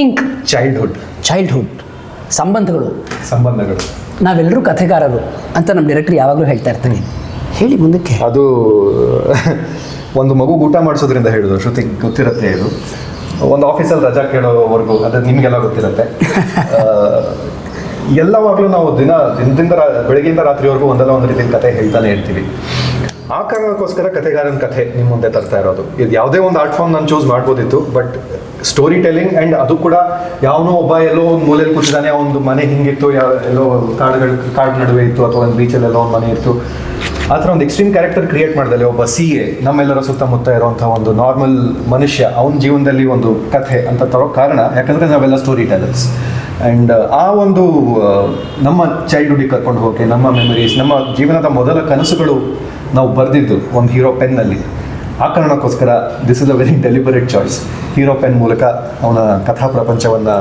ಇಂಕ್ ಚೈಲ್ಡ್ಹುಡ್ ಚೈಲ್ಡ್ಹುಡ್ ಸಂಬಂಧಗಳು. ಸಂಬಂಧಗಳು. ನಾವೆಲ್ಲರೂ ಕಥೆಗಾರರು ಅಂತ ನಮ್ಮ ಡೈರೆಕ್ಟರ್ ಯಾವಾಗಲೂ ಹೇಳ್ತಾ ಇರ್ತೀನಿ ಹೇಳಿ ಮುಂದಕ್ಕೆ. ಅದು ಒಂದು ಮಗು ಊಟ ಮಾಡಿಸೋದ್ರಿಂದ ಹೇಳಿದ್ರು. ಶ್ರುತಿ ಗೊತ್ತಿರುತ್ತೆ ಇದು. ಒಂದು ಆಫೀಸಲ್ಲಿ ರಜಾ ಕೇಳೋವರೆಗೂ ಅದು ನಿಮಗೆಲ್ಲ ಗೊತ್ತಿರುತ್ತೆ. ಎಲ್ಲವಾಗಲೂ ನಾವು ದಿನ ದಿನದಿಂದ ಬೆಳಗ್ಗೆಯಿಂದ ರಾತ್ರಿವರೆಗೂ ಒಂದಲ್ಲ ಒಂದು ರೀತಿಯಲ್ಲಿ ಕತೆ ಹೇಳ್ತಾನೆ ಇರ್ತೀವಿ. ಆ ಕಾರಣಕ್ಕೋಸ್ಕರ ಕಥೆಗಾರನ ಕಥೆ ನಿಮ್ಮ ಮುಂದೆ ತರ್ತಾ ಇರೋದು. ಇದು ಯಾವುದೇ ಒಂದು ಆರ್ಟ್ ಫಾರ್ಮ್ ನಾನು ಚೂಸ್ ಮಾಡ್ಬೋದಿತ್ತು ಬಟ್ ಸ್ಟೋರಿ ಟೆಲ್ಲಿಂಗ್ ಆ್ಯಂಡ್ ಅದು ಕೂಡ ಯಾವನೋ ಒಬ್ಬ ಎಲ್ಲೋ ಒಂದು ಮೂಲೆಯಲ್ಲಿ ಕೂತಿದ್ದಾನೆ ಒಂದು ಮನೆ ಹಿಂಗಿತ್ತು ಯಾವ ಎಲ್ಲೋ ಕಾಡುಗಳು, ಕಾಡು ನಡುವೆ ಇತ್ತು, ಅಥವಾ ಒಂದು ಬೀಚಲ್ಲಿ ಎಲ್ಲೋ ಒಂದು ಮನೆ ಇತ್ತು. ಆ ಥರ ಒಂದು ಎಕ್ಸ್ಟ್ರೀಮ್ ಕ್ಯಾರೆಕ್ಟರ್ ಕ್ರಿಯೇಟ್ ಮಾಡಿದಲ್ಲಿ ಒಬ್ಬ ಸಿ ಎ ನಮ್ಮೆಲ್ಲರ ಸುತ್ತಮುತ್ತ ಇರುವಂಥ ಒಂದು ನಾರ್ಮಲ್ ಮನುಷ್ಯ, ಅವನ ಜೀವನದಲ್ಲಿ ಒಂದು ಕಥೆ ಅಂತ ತರೋ ಕಾರಣ, ಯಾಕಂದರೆ ನಾವೆಲ್ಲ ಸ್ಟೋರಿ ಟೆಲರ್ಸ್ ಆ್ಯಂಡ್ ಆ ಒಂದು ನಮ್ಮ ಚೈಲ್ಡ್ಹುಡ್ಡಿಗೆ ಕರ್ಕೊಂಡು ಹೋಗಿ, ನಮ್ಮ ಮೆಮರೀಸ್ ನಮ್ಮ ಜೀವನದ ಮೊದಲ ಕನಸುಗಳು ನಾವು ಬರೆದಿದ್ದು ಒಂದು ಹೀರೋ ಪೆನ್ನಲ್ಲಿ. ಆ ಕಾರಣಕ್ಕೋಸ್ಕರ this is a very deliberate choice hero pen ಮೂಲಕ ಅವನ ಕಥಾ ಪ್ರಪಂಚವನ್ನು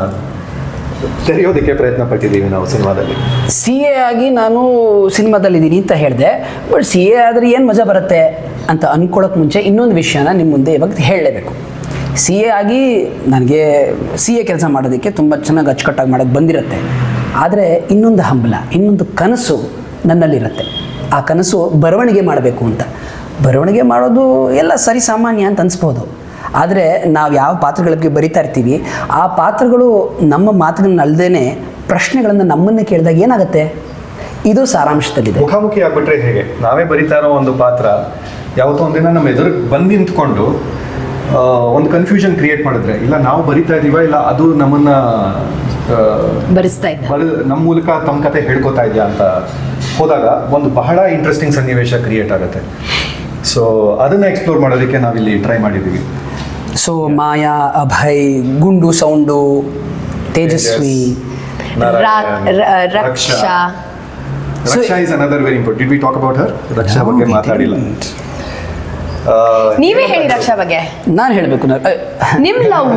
ತೆರೆಯೋದಕ್ಕೆ ಪ್ರಯತ್ನ ಪಟ್ಟಿದ್ದೀವಿ ನಾವು ಸಿನಿಮಾದಲ್ಲಿ. ಸಿ ಎ ಆಗಿ ನಾನು ಸಿನಿಮಾದಲ್ಲಿದ್ದೀನಿ ಅಂತ ಹೇಳಿದೆ. ಬಟ್ ಸಿ ಎ ಆದರೆ ಏನು ಮಜಾ ಬರುತ್ತೆ ಅಂತ ಅಂದ್ಕೊಳ್ಳೋಕೆ ಮುಂಚೆ ಇನ್ನೊಂದು ವಿಷಯನ ನಿಮ್ಮ ಮುಂದೆ ಇವಾಗ ಹೇಳಲೇಬೇಕು. ಸಿ ಎ ಆಗಿ ನನಗೆ ಸಿ ಎ ಕೆಲಸ ಮಾಡೋದಕ್ಕೆ ತುಂಬ ಚೆನ್ನಾಗಿ ಅಚ್ಚುಕಟ್ಟಾಗಿ ಮಾಡೋಕ್ಕೆ ಬಂದಿರುತ್ತೆ. ಆದರೆ ಇನ್ನೊಂದು ಹಂಬಲ, ಇನ್ನೊಂದು ಕನಸು ನನ್ನಲ್ಲಿರುತ್ತೆ. ಆ ಕನಸು ಬರವಣಿಗೆ ಮಾಡಬೇಕು ಅಂತ. ಬರವಣಿಗೆ ಮಾಡೋದು ಎಲ್ಲ ಸರಿ ಸಾಮಾನ್ಯ ಅಂತ ಅನಿಸ್ಬೋದು. ಆದರೆ ನಾವು ಯಾವ ಪಾತ್ರಗಳ ಬಗ್ಗೆ ಬರಿತಾ ಇರ್ತೀವಿ ಆ ಪಾತ್ರಗಳು ನಮ್ಮ ಮಾತುಗಳನ್ನ ಅಲ್ಲದೇ ಪ್ರಶ್ನೆಗಳನ್ನು ನಮ್ಮನ್ನು ಕೇಳಿದಾಗ ಏನಾಗುತ್ತೆ? ಇದು ಸಾರಾಂಶದಲ್ಲಿದೆ. ಮುಖಾಮುಖಿ ಆಗ್ಬಿಟ್ರೆ ಹೇಗೆ? ನಾವೇ ಬರಿತಾ ಇರೋ ಒಂದು ಪಾತ್ರ ಯಾವತ್ತೋ ಒಂದಿನ ನಮ್ಮ ಎದುರು ಬಂದು ನಿಂತ್ಕೊಂಡು ಒಂದು ಕನ್ಫ್ಯೂಷನ್ ಕ್ರಿಯೇಟ್ ಮಾಡಿದ್ರೆ ಇಲ್ಲ ನಾವು ಬರಿತಾ ಇದೀವ ಇಲ್ಲ ಅದು ನಮ್ಮನ್ನ ಬರಿಸ್ತಾ ಬರೆಸ್ತಾ ಇದ್ದ. ನಮ್ಮ ಮೂಲಕ ತಮ್ಮ ಕತೆ ಹೇಳ್ಕೊತಾ ಇದೆಯಾ ಅಂತ ಹೋದಾಗ ಒಂದು ಬಹಳ ಇಂಟ್ರೆಸ್ಟಿಂಗ್ ಸನ್ನಿವೇಶ ಕ್ರಿಯೇಟ್ ಆಗುತ್ತೆ. ಸೊ ಅದನ್ನ ಎಕ್ಸ್ಪ್ಲೋರ್ ಮಾಡೋದಕ್ಕೆ ನಾವಿಲ್ಲಿ ಟ್ರೈ ಮಾಡಿದ್ದೀವಿ. ಸೊ ಮಾಯಾ ಅಭಯ್ ಗುಂಡು sound Tejaswi Raksha. Raksha. Is another very important did we talk about her Raksha ಬಗ್ಗೆ ಮಾತಾಡಿಲ್ಲ. ನೀವೇ ಹೇಳಿ ರಕ್ಷಾ ಬಗ್ಗೆ. ನಾನು ಹೇಳಬೇಕು ನಿಮ್ ಲವ್?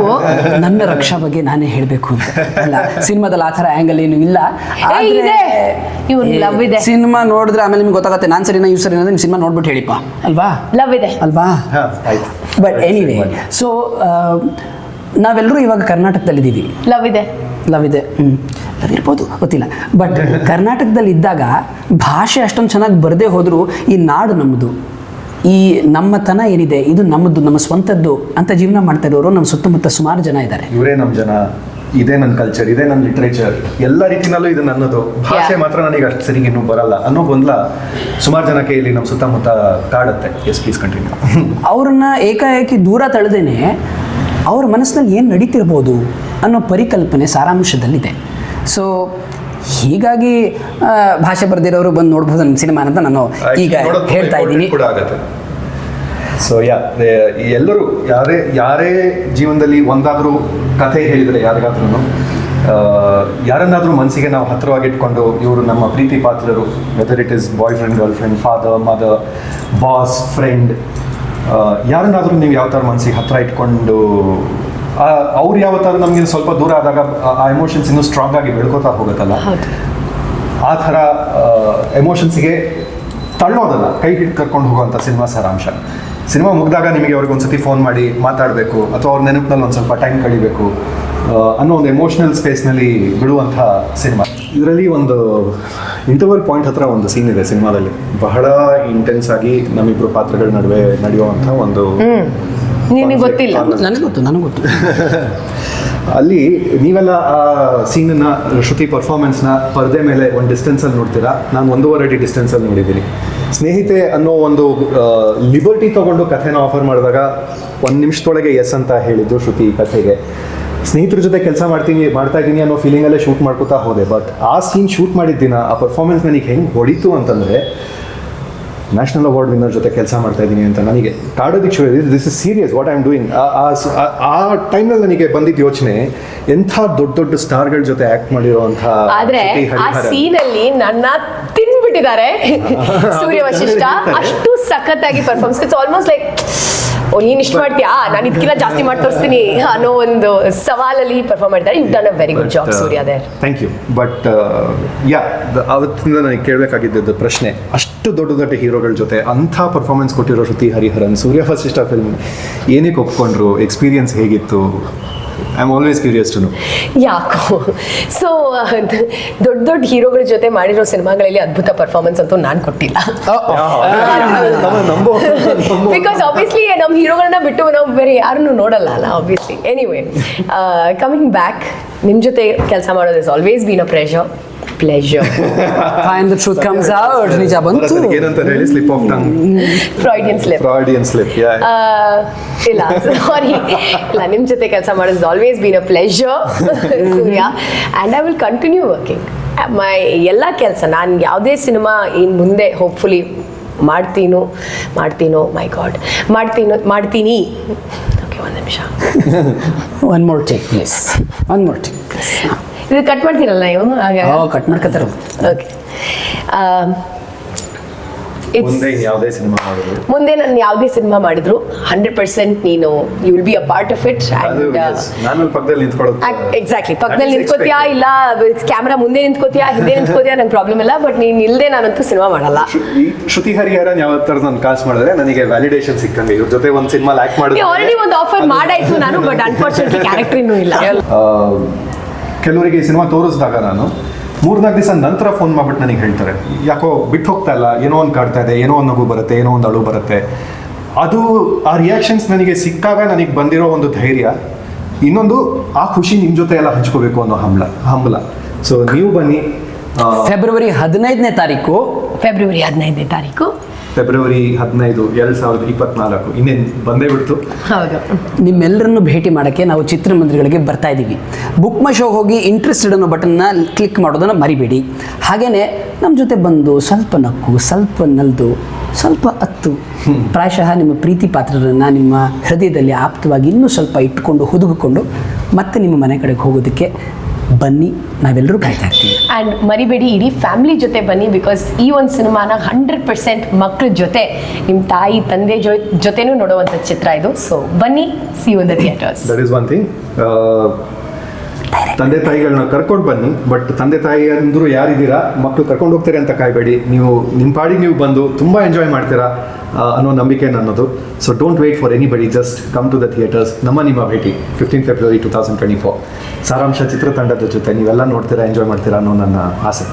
ನನ್ನ ರಕ್ಷಾ ಬಗ್ಗೆ ನಾನೇ ಹೇಳಬೇಕು ಅಂತ. ಅಲ್ಲ ಸಿನಿಮಾದಲ್ಲಿ ಆ ಥರ ಆ್ಯಂಗಲ್ ಏನು ಇಲ್ಲ. ಏ, ಇದೆ. ಸಿನಿಮಾ ನೋಡಿದ್ರೆ ಆಮೇಲೆ ನಿಮ್ಗೆ ಗೊತ್ತಾಗುತ್ತೆ ನಾನು ಸರಿನಾ ಇವ್ ಸರಿ ನಿಮ್ಮ ಸಿನಿಮಾ ನೋಡ್ಬಿಟ್ಟು ಹೇಳಿಪ್ಪ. ಅಲ್ವಾ? ಲವ್ ಇದೆ. ಅಲ್ವಾ? ಹಾ, ಆಯ್ತು. ಬಟ್ ಎನಿವೇ ಸೊ ನಾವೆಲ್ಲರೂ ಇವಾಗ ಕರ್ನಾಟಕದಲ್ಲಿದ್ದೀವಿ. ಲವ್ ಇದೆ. ಲವ್ ಇದೆ. ಹ್ಞೂ ಲವ್ ಇರ್ಬೋದು ಗೊತ್ತಿಲ್ಲ. ಬಟ್ ಕರ್ನಾಟಕದಲ್ಲಿ ಇದ್ದಾಗ ಭಾಷೆ ಅಷ್ಟೊಂದು ಚೆನ್ನಾಗಿ ಬರದೇ ಹೋದರೂ ಈ ನಾಡು ನಮ್ಮದು ಈ ನಮ್ಮತನ ಏನಿದೆ ಇದು ನಮ್ಮದು ನಮ್ಮ ಸ್ವಂತದ್ದು ಅಂತ ಜೀವನ ಮಾಡ್ತಾ ಇರೋರು ನಮ್ಮ ಸುತ್ತಮುತ್ತ ಸುಮಾರು ಜನ ಇದ್ದಾರೆ. ಇವರೇ ನಮ್ಮ ಜನ. ಇದೇ ನನ್ನ ಕಲ್ಚರ್ ಇದೇ ನನ್ನ ಲಿಟ್ರೇಚರ್ ಎಲ್ಲ ರೀತಿನಲ್ಲೂ ಇದು ನನ್ನದು. ಭಾಷೆ ಮಾತ್ರ ನನಗೆ ಅಷ್ಟು ಸರಿಗೆ ಇನ್ನೂ ಬರಲ್ಲ. ಅನ್ನೋ ಗೊಂದಲ ಸುಮಾರು ಜನಕ್ಕೆ ಇಲ್ಲಿ ನಮ್ಮ ಸುತ್ತಮುತ್ತ ಕಾಡುತ್ತೆ. ಎಸ್ ಪ್ಲೀಸ್ ಕಂಟಿನ್ಯೂ ಅವ್ರನ್ನ ಏಕಾಏಕಿ ದೂರ ತಳೆದೇನೆ ಅವ್ರ ಮನಸ್ಸಿನಲ್ಲಿ ಏನು ನಡೀತಿರ್ಬೋದು ಅನ್ನೋ ಪರಿಕಲ್ಪನೆ ಸಾರಾಂಶದಲ್ಲಿದೆ. ಸೊ ಹೀಗಾಗಿ ಭಾಷೆ ಬರೆದಿರೋರು ಬಂದು ನೋಡ್ಬೋದು ನಮ್ಮ ಸಿನಿಮಾ ಅಂತ ನಾನು ಈಗ ಹೇಳ್ತಾ ಇದ್ದೀನಿ. ಸೊ ಯಾ ಎಲ್ಲರೂ ಯಾರೇ ಯಾರೇ ಜೀವನದಲ್ಲಿ ಒಂದಾದರೂ ಕಥೆ ಹೇಳಿದರೆ ಯಾರಿಗಾದ್ರೂ ಯಾರನ್ನಾದರೂ ಮನಸ್ಸಿಗೆ ನಾವು ಹತ್ತಿರವಾಗಿಟ್ಕೊಂಡು ಇವರು ನಮ್ಮ ಪ್ರೀತಿ ಪಾತ್ರರು whether it is boy friend girl friend father mother boss friend ಯಾರನ್ನಾದರೂ ನೀವು ಯಾವ ಥರ ಮನಸ್ಸಿಗೆ ಹತ್ತಿರ ಇಟ್ಕೊಂಡು ಅವ್ರು ಯಾವತ್ತಾದ್ರೂ ನಮಗೆ ಸ್ವಲ್ಪ ದೂರ ಆದಾಗ ಆ- ಎಮೋಷನ್ಸ್ ಇನ್ನೂ ಸ್ಟ್ರಾಂಗ್ ಆಗಿ ಬೆಳ್ಕೋತಾ ಹೋಗುತ್ತಲ್ಲ? ಆ ಥರ ಎಮೋಷನ್ಸ್ಗೆ ತಳ್ಳೋದಲ್ಲ ಕೈ ಹಿಡಿದು ಕರ್ಕೊಂಡು ಹೋಗುವಂಥ ಸಿನಿಮಾ ಸಾರಾಂಶ. ಸಿನಿಮಾ ಮುಗಿದಾಗ ನಿಮಗೆ ಅವ್ರಿಗೆ ಒಂದ್ಸತಿ ಫೋನ್ ಮಾಡಿ ಮಾತಾಡಬೇಕು ಅಥವಾ ಅವ್ರ ನೆನಪಿನಲ್ಲಿ ಒಂದು ಸ್ವಲ್ಪ ಟೈಮ್ ಕಳಿಬೇಕು ಅನ್ನೋ ಒಂದು ಎಮೋಷನಲ್ ಸ್ಪೇಸ್ನಲ್ಲಿ ಬಿಡುವಂಥ ಸಿನಿಮಾ. ಇದರಲ್ಲಿ ಒಂದು ಇಂಟರ್ವಲ್ ಪಾಯಿಂಟ್ ಹತ್ರ ಒಂದು ಸೀನ್ ಇದೆ ಸಿನಿಮಾದಲ್ಲಿ. ಬಹಳ ಇಂಟೆನ್ಸ್ ಆಗಿ ನಮ್ಮಿಬ್ರು ಪಾತ್ರಗಳ ನಡುವೆ ನಡೆಯುವಂಥ ಒಂದು ನಿನಗೆ ಗೊತ್ತಿಲ್ಲ. ನನಗೆ ಗೊತ್ತು ನನಗೆ ಗೊತ್ತು. ಅಲ್ಲಿ ನೀವೆಲ್ಲ ಆ ಸೀನನ್ನ ಶ್ರುತಿ ಪರ್ಫಾರ್ಮೆನ್ಸ್ನ ಪರದೆ ಮೇಲೆ ಒಂದು ಡಿಸ್ಟೆನ್ಸಲ್ಲಿ ನೋಡ್ತೀರಾ? ನಾನು ಒಂದೂವರೆ ಅಡಿ ಡಿಸ್ಟೆನ್ಸಲ್ಲಿ ನೋಡಿದ್ದೀನಿ. ಸ್ನೇಹಿತೆ ಅನ್ನೋ ಒಂದು ಲಿಬರ್ಟಿ ತಗೊಂಡು ಕಥೆನ ಆಫರ್ ಮಾಡಿದಾಗ ಒಂದು ನಿಮಿಷದೊಳಗೆ ಎಸ್ ಅಂತ ಹೇಳಿದ್ದು ಶ್ರುತಿ ಈ ಕಥೆಗೆ. ಸ್ನೇಹಿತರ ಜೊತೆ ಕೆಲಸ ಮಾಡ್ತೀನಿ ಮಾಡ್ತಾ ಇದ್ದೀನಿ ಅನ್ನೋ ಫೀಲಿಂಗಲ್ಲೇ ಶೂಟ್ ಮಾಡ್ಕೋತಾ ಹೋದೆ. ಬಟ್ ಆ ಸೀನ್ ಶೂಟ್ ಮಾಡಿದ್ದಿನ ಆ ಪರ್ಫಾರ್ಮೆನ್ಸ್ ನನಗೆ ಹೆಂಗೆ ಹೊಡಿತು ಅಂತಂದರೆ ನ್ಯಾಷನಲ್ ಅವಾರ್ಡ್ ವಿನ್ನರ್ ಜೊತೆ ಕೆಲಸ ಮಾಡ್ತಾ ಇದ್ದೀನಿ ಅಂತ ನನಗೆ ಕಾಡೋದಿಕ್ this is serious what I am doing ಆ ಟೈಮ್ನಲ್ಲಿ ನನಗೆ ಬಂದಿದ್ದ ಯೋಚನೆ ಎಂಥ ದೊಡ್ಡ ದೊಡ್ಡ ಸ್ಟಾರ್ಗಳ ಜೊತೆ ಆಕ್ಟ್ ಮಾಡಿರುವಂಥ ಆದ್ರೆ ಆ. ಸೀನ್ ಅಲ್ಲಿ ನನ್ನ ತಿನ್ಬಿಟ್ಟಿದ್ದಾರೆ ಸೂರ್ಯ ವಶಿಷ್ಠ ಅಷ್ಟು ಸಖತ್ತಾಗಿ ಪರ್ಫಾರ್ಮೆನ್ಸ್ ಇಟ್ಸ್ ಆಲ್ಮೋಸ್ಟ್ ಲೈಕ್ ಓ ನೀನ್ ಇಷ್ಟು ಮಾಡ್ತೀಯಾ? ನಾನು ಇದಕ್ಕಿಂತ ಜಾಸ್ತಿ ಮಾಡಿ ತೋರಿಸ್ತೀನಿ ಅನ್ನೋ ಒಂದು ಸವಾಲಲ್ಲಿ ಪರ್ಫಾರ್ಮ್ ಮಾಡಿದ್ದಾರೆ. You done a very good job Surya ಅದೇ ಥ್ಯಾಂಕ್ ಯು ಬಟ್ ಯಾ ಅವತ್ತಿಂದ ನನಗೆ ಕೇಳಬೇಕಾಗಿದ್ದದ್ದು ಪ್ರಶ್ನೆ. ಅಷ್ಟು ದೊಡ್ಡ ದೊಡ್ಡ ಹೀರೋಗಳ ಜೊತೆ ಅಂಥ ಪರ್ಫಾರ್ಮೆನ್ಸ್ ಕೊಟ್ಟಿರೋ ಶ್ರುತಿ ಹರಿಹರನ್ ಸೂರ್ಯ ಫಸ್ಟ್ ಇಷ್ಟ ಫಿಲ್ಮ್ ಏನಕ್ಕೆ ಒಪ್ಕೊಂಡ್ರು ಎಕ್ಸ್ಪೀರಿಯನ್ಸ್ ಹೇಗಿತ್ತು? I am always curious to know ಯಾಕೋ ಸೊ ದೊಡ್ಡ ದೊಡ್ಡ ಹೀರೋಗಳ ಜೊತೆ ಮಾಡಿರೋ ಸಿನಿಮಾಗಳಲ್ಲಿ ಅದ್ಭುತ ಪರ್ಫಾರ್ಮೆನ್ಸ್ ಅಂತೂ ನಾನು ಕೊಟ್ಟಿಲ್ಲ ಬಿಕಾಸ್ ಆಬ್ವಿಯಸ್ಲಿ ನಮ್ಮ ಹೀರೋಗಳನ್ನ ಬಿಟ್ಟು ನಾವು ಬೇರೆ ಯಾರನ್ನು ನೋಡಲ್ಲ ಅಲ್ಲ ಆಬ್ವಿಯಸ್ಲಿ ಎನಿವೇ ಕಮಿಂಗ್ ಬ್ಯಾಕ್ ನಿಮ್ಮ ಜೊತೆ ಕೆಲಸ ಮಾಡೋದು is always been a pressure pleasure fine the truth comes out ನಿಜ ಬಂತು ಏನಂತ ಹೇಳಿ slip of tongue Freudian slip Freudian slip yeah ಇಲ್ಲ ಸಾರಿ ಇಲ್ಲ ನಿಮ್ಮ ಜೊತೆ ಕೆಲಸ ಮಾಡೋದು always been a pleasure Surya. And I will continue working my ಎಲ್ಲ ಕೆಲಸ ನಾನು ಯಾವುದೇ ಸಿನಿಮಾ ಇನ್ನು ಮುಂದೆ ಹೋಪ್ಫುಲಿ ಮಾಡ್ತೀನೋ ಮಾಡ್ತೀನೋ ಮೈ ಗಾಡ್ ಮಾಡ್ತೀನೋ ಮಾಡ್ತೀನಿ. ಓಕೆ ಒಂದು ನಿಮಿಷ. One more take please one more take please ಇದು ಕಟ್ ಮಾಡ್ತೀರಲ್ಲ ನೀವು? ಹಾಗೆ. ಕಟ್ ಮಾಡ್ಕೋತಾರ. ಓಕೆ ಮುಂದೆ ಯಾವುದೇ ಸಿನಿಮಾ ಮಾಡಿದ್ರು. ಮುಂದೆ ನಾನು ಯಾವುದೇ ಸಿನಿಮಾ ಮಾಡಿದ್ರು ಹಂಡ್ರೆಡ್ ಪರ್ಸೆಂಟ್ ನೀನು you will be a part of it ನಾನು ಪಕ್ಕದಲ್ಲಿ ನಿಂತ್ಕೊಳ್ಳೋದು. ಎಕ್ಸಾಕ್ಟ್ಲಿ ಪಕ್ಕದಲ್ಲಿ ನಿಂತ್ಕೋತಿಯಾ ಇಲ್ಲ ಕ್ಯಾಮ್ರಾ ಮುಂದೆ ನಿಂತ್ಕೋತೀಯಾ ಹಿಂದೆ ನಿಂತ್ಕೋತೀಯಾ ನಂಗೆ ಪ್ರಾಬ್ಲಮ್ ಇಲ್ಲ ಬಟ್ ನೀನು ಇಲ್ಲದೆ ನಾನಂತೂ ಸಿನಿಮಾ ಮಾಡಲ್ಲ. ಶ್ರುತಿ ಶ್ರುತಿ ಹರಿಹರನ್ ತರ ನಾನು ಕಾಸ್ ಮಾಡಿದ್ರೆ ನನಗೆ ವ್ಯಾಲಿಡೇಷನ್ ಸಿಕ್ಕಂಗೆ. ಇವ್ರ ಜೊತೆ ಒಂದು ಸಿನಿಮಾ ಆಕ್ಟ್ ಮಾಡಿದ್ರೆ ಆಲ್ರೆಡಿ ಒಂದು ಆಫರ್ ಮಾಡಾಯ್ತು ನಾನು ಬಟ್ ಅನ್ಫಾರ್ಚುನೇಟ್ಲಿ ಕ್ಯಾರೆಕ್ಟರ್ ಇನ್ನೂ ಇಲ್ಲ. ಆ, ಕೆಲವರಿಗೆ ಈ ಸಿನಿಮಾ ತೋರಿಸಿದಾಗ ನಾನು ಮೂರ್ನಾಲ್ಕು ದಿವಸ ನಂತರ ಫೋನ್ ಮಾಡ್ಬಿಟ್ಟು ನನಗೆ ಹೇಳ್ತಾರೆ ಯಾಕೋ ಬಿಟ್ಟು ಹೋಗ್ತಾ ಇಲ್ಲ ಏನೋ ಒಂದು ಕಾಡ್ತಾ ಇದೆ ಏನೋ ಒಂದು ನಗು ಬರುತ್ತೆ ಏನೋ ಒಂದು ಅಳು ಬರುತ್ತೆ. ಅದು ಆ ರಿಯಾಕ್ಷನ್ಸ್ ನನಗೆ ಸಿಕ್ಕಾಗ ನನಗೆ ಬಂದಿರೋ ಒಂದು ಧೈರ್ಯ ಇನ್ನೊಂದು ಆ ಖುಷಿ ನಿಮ್ಮ ಜೊತೆ ಎಲ್ಲ ಹಂಚ್ಕೋಬೇಕು ಅನ್ನೋ ಹಂಬಲ ಹಂಬಲ. ಸೊ ನೀವು ಬನ್ನಿ ಫೆಬ್ರವರಿ ಹದಿನೈದನೇ ತಾರೀಕು. ಫೆಬ್ರವರಿ ಹದಿನೈದನೇ ತಾರೀಕು. ಫೆಬ್ರವರಿ ಹದಿನೈದು ಎರಡು ಸಾವಿರದ ಇಪ್ಪತ್ನಾಲ್ಕು. ಇನ್ನೇನು ಬಂದೇ ಬಿಡ್ತು. ಹೌದು. ನಿಮ್ಮೆಲ್ಲರನ್ನು ಭೇಟಿ ಮಾಡೋಕ್ಕೆ ನಾವು ಚಿತ್ರಮಂದಿರಗಳಿಗೆ ಬರ್ತಾ ಇದ್ದೀವಿ. ಬುಕ್ ಮೈ ಶೋ ಹೋಗಿ ಇಂಟ್ರೆಸ್ಟೆಡ್ ಅನ್ನೋ ಬಟನ್ನ ಕ್ಲಿಕ್ ಮಾಡೋದನ್ನು ಮರಿಬೇಡಿ. ಹಾಗೆಯೇ ನಮ್ಮ ಜೊತೆ ಬಂದು ಸ್ವಲ್ಪ ನಕ್ಕು ಸ್ವಲ್ಪ ನಲ್ದು ಸ್ವಲ್ಪ ಹತ್ತು ಪ್ರಾಯಶಃ ನಿಮ್ಮ ಪ್ರೀತಿ ಪಾತ್ರರನ್ನು ನಿಮ್ಮ ಹೃದಯದಲ್ಲಿ ಆಪ್ತವಾಗಿ ಇನ್ನೂ ಸ್ವಲ್ಪ ಇಟ್ಟುಕೊಂಡು ಹುದುಗಿಕೊಂಡು ಮತ್ತೆ ನಿಮ್ಮ ಮನೆ ಕಡೆಗೆ ಹೋಗೋದಕ್ಕೆ ಬನ್ನಿ ನಾವೆಲ್ಲರೂ ಕಾಯ್ತಾ ಇರ್ತೀವಿ. ಆ್ಯಂಡ್ ಮರಿಬೇಡಿ ಇಡೀ ಫ್ಯಾಮಿಲಿ ಜೊತೆ ಬನ್ನಿ ಬಿಕಾಸ್ ಈ ಒಂದು ಸಿನಿಮಾನ ಹಂಡ್ರೆಡ್ ಪರ್ಸೆಂಟ್ ಮಕ್ಕಳ ಜೊತೆ ನಿಮ್ಮ ತಾಯಿ ತಂದೆ ಜೊ ಜೊತೆನೂ ನೋಡುವಂಥ ಚಿತ್ರ ಇದು. ಸೊ ಬನ್ನಿ see on the theatres that is one thing ತಂದೆ ತಾಯಿಗಳನ್ನ ಕರ್ಕೊಂಡು ಬನ್ನಿ ಬಟ್ ತಂದೆ ತಾಯಿ ಅಂದ್ರು ಯಾರಿದ್ದೀರಾ? ಮಕ್ಕಳು ಕರ್ಕೊಂಡು ಹೋಗ್ತಾರೆ ಅಂತ ಕಾಯಬೇಡಿ. ನೀವು ನಿಮ್ಮ ಪಾಡಿಗೆ ನೀವು ಬಂದು ತುಂಬ ಎಂಜಾಯ್ ಮಾಡ್ತೀರಾ ಅನ್ನೋ ನಂಬಿಕೆ ನನ್ನದು. So don't wait for anybody just come to the theatres ನಮ್ಮ ನಿಮ್ಮ ಭೇಟಿ fifteen February two thousand twenty four ಸಾರಾಂಶ ಚಿತ್ರತಂಡದ ಜೊತೆ ನೀವೆಲ್ಲ ನೋಡ್ತೀರಾ ಎಂಜಾಯ್ ಮಾಡ್ತೀರಾ ಅನ್ನೋ ನನ್ನ ಆಸೆ.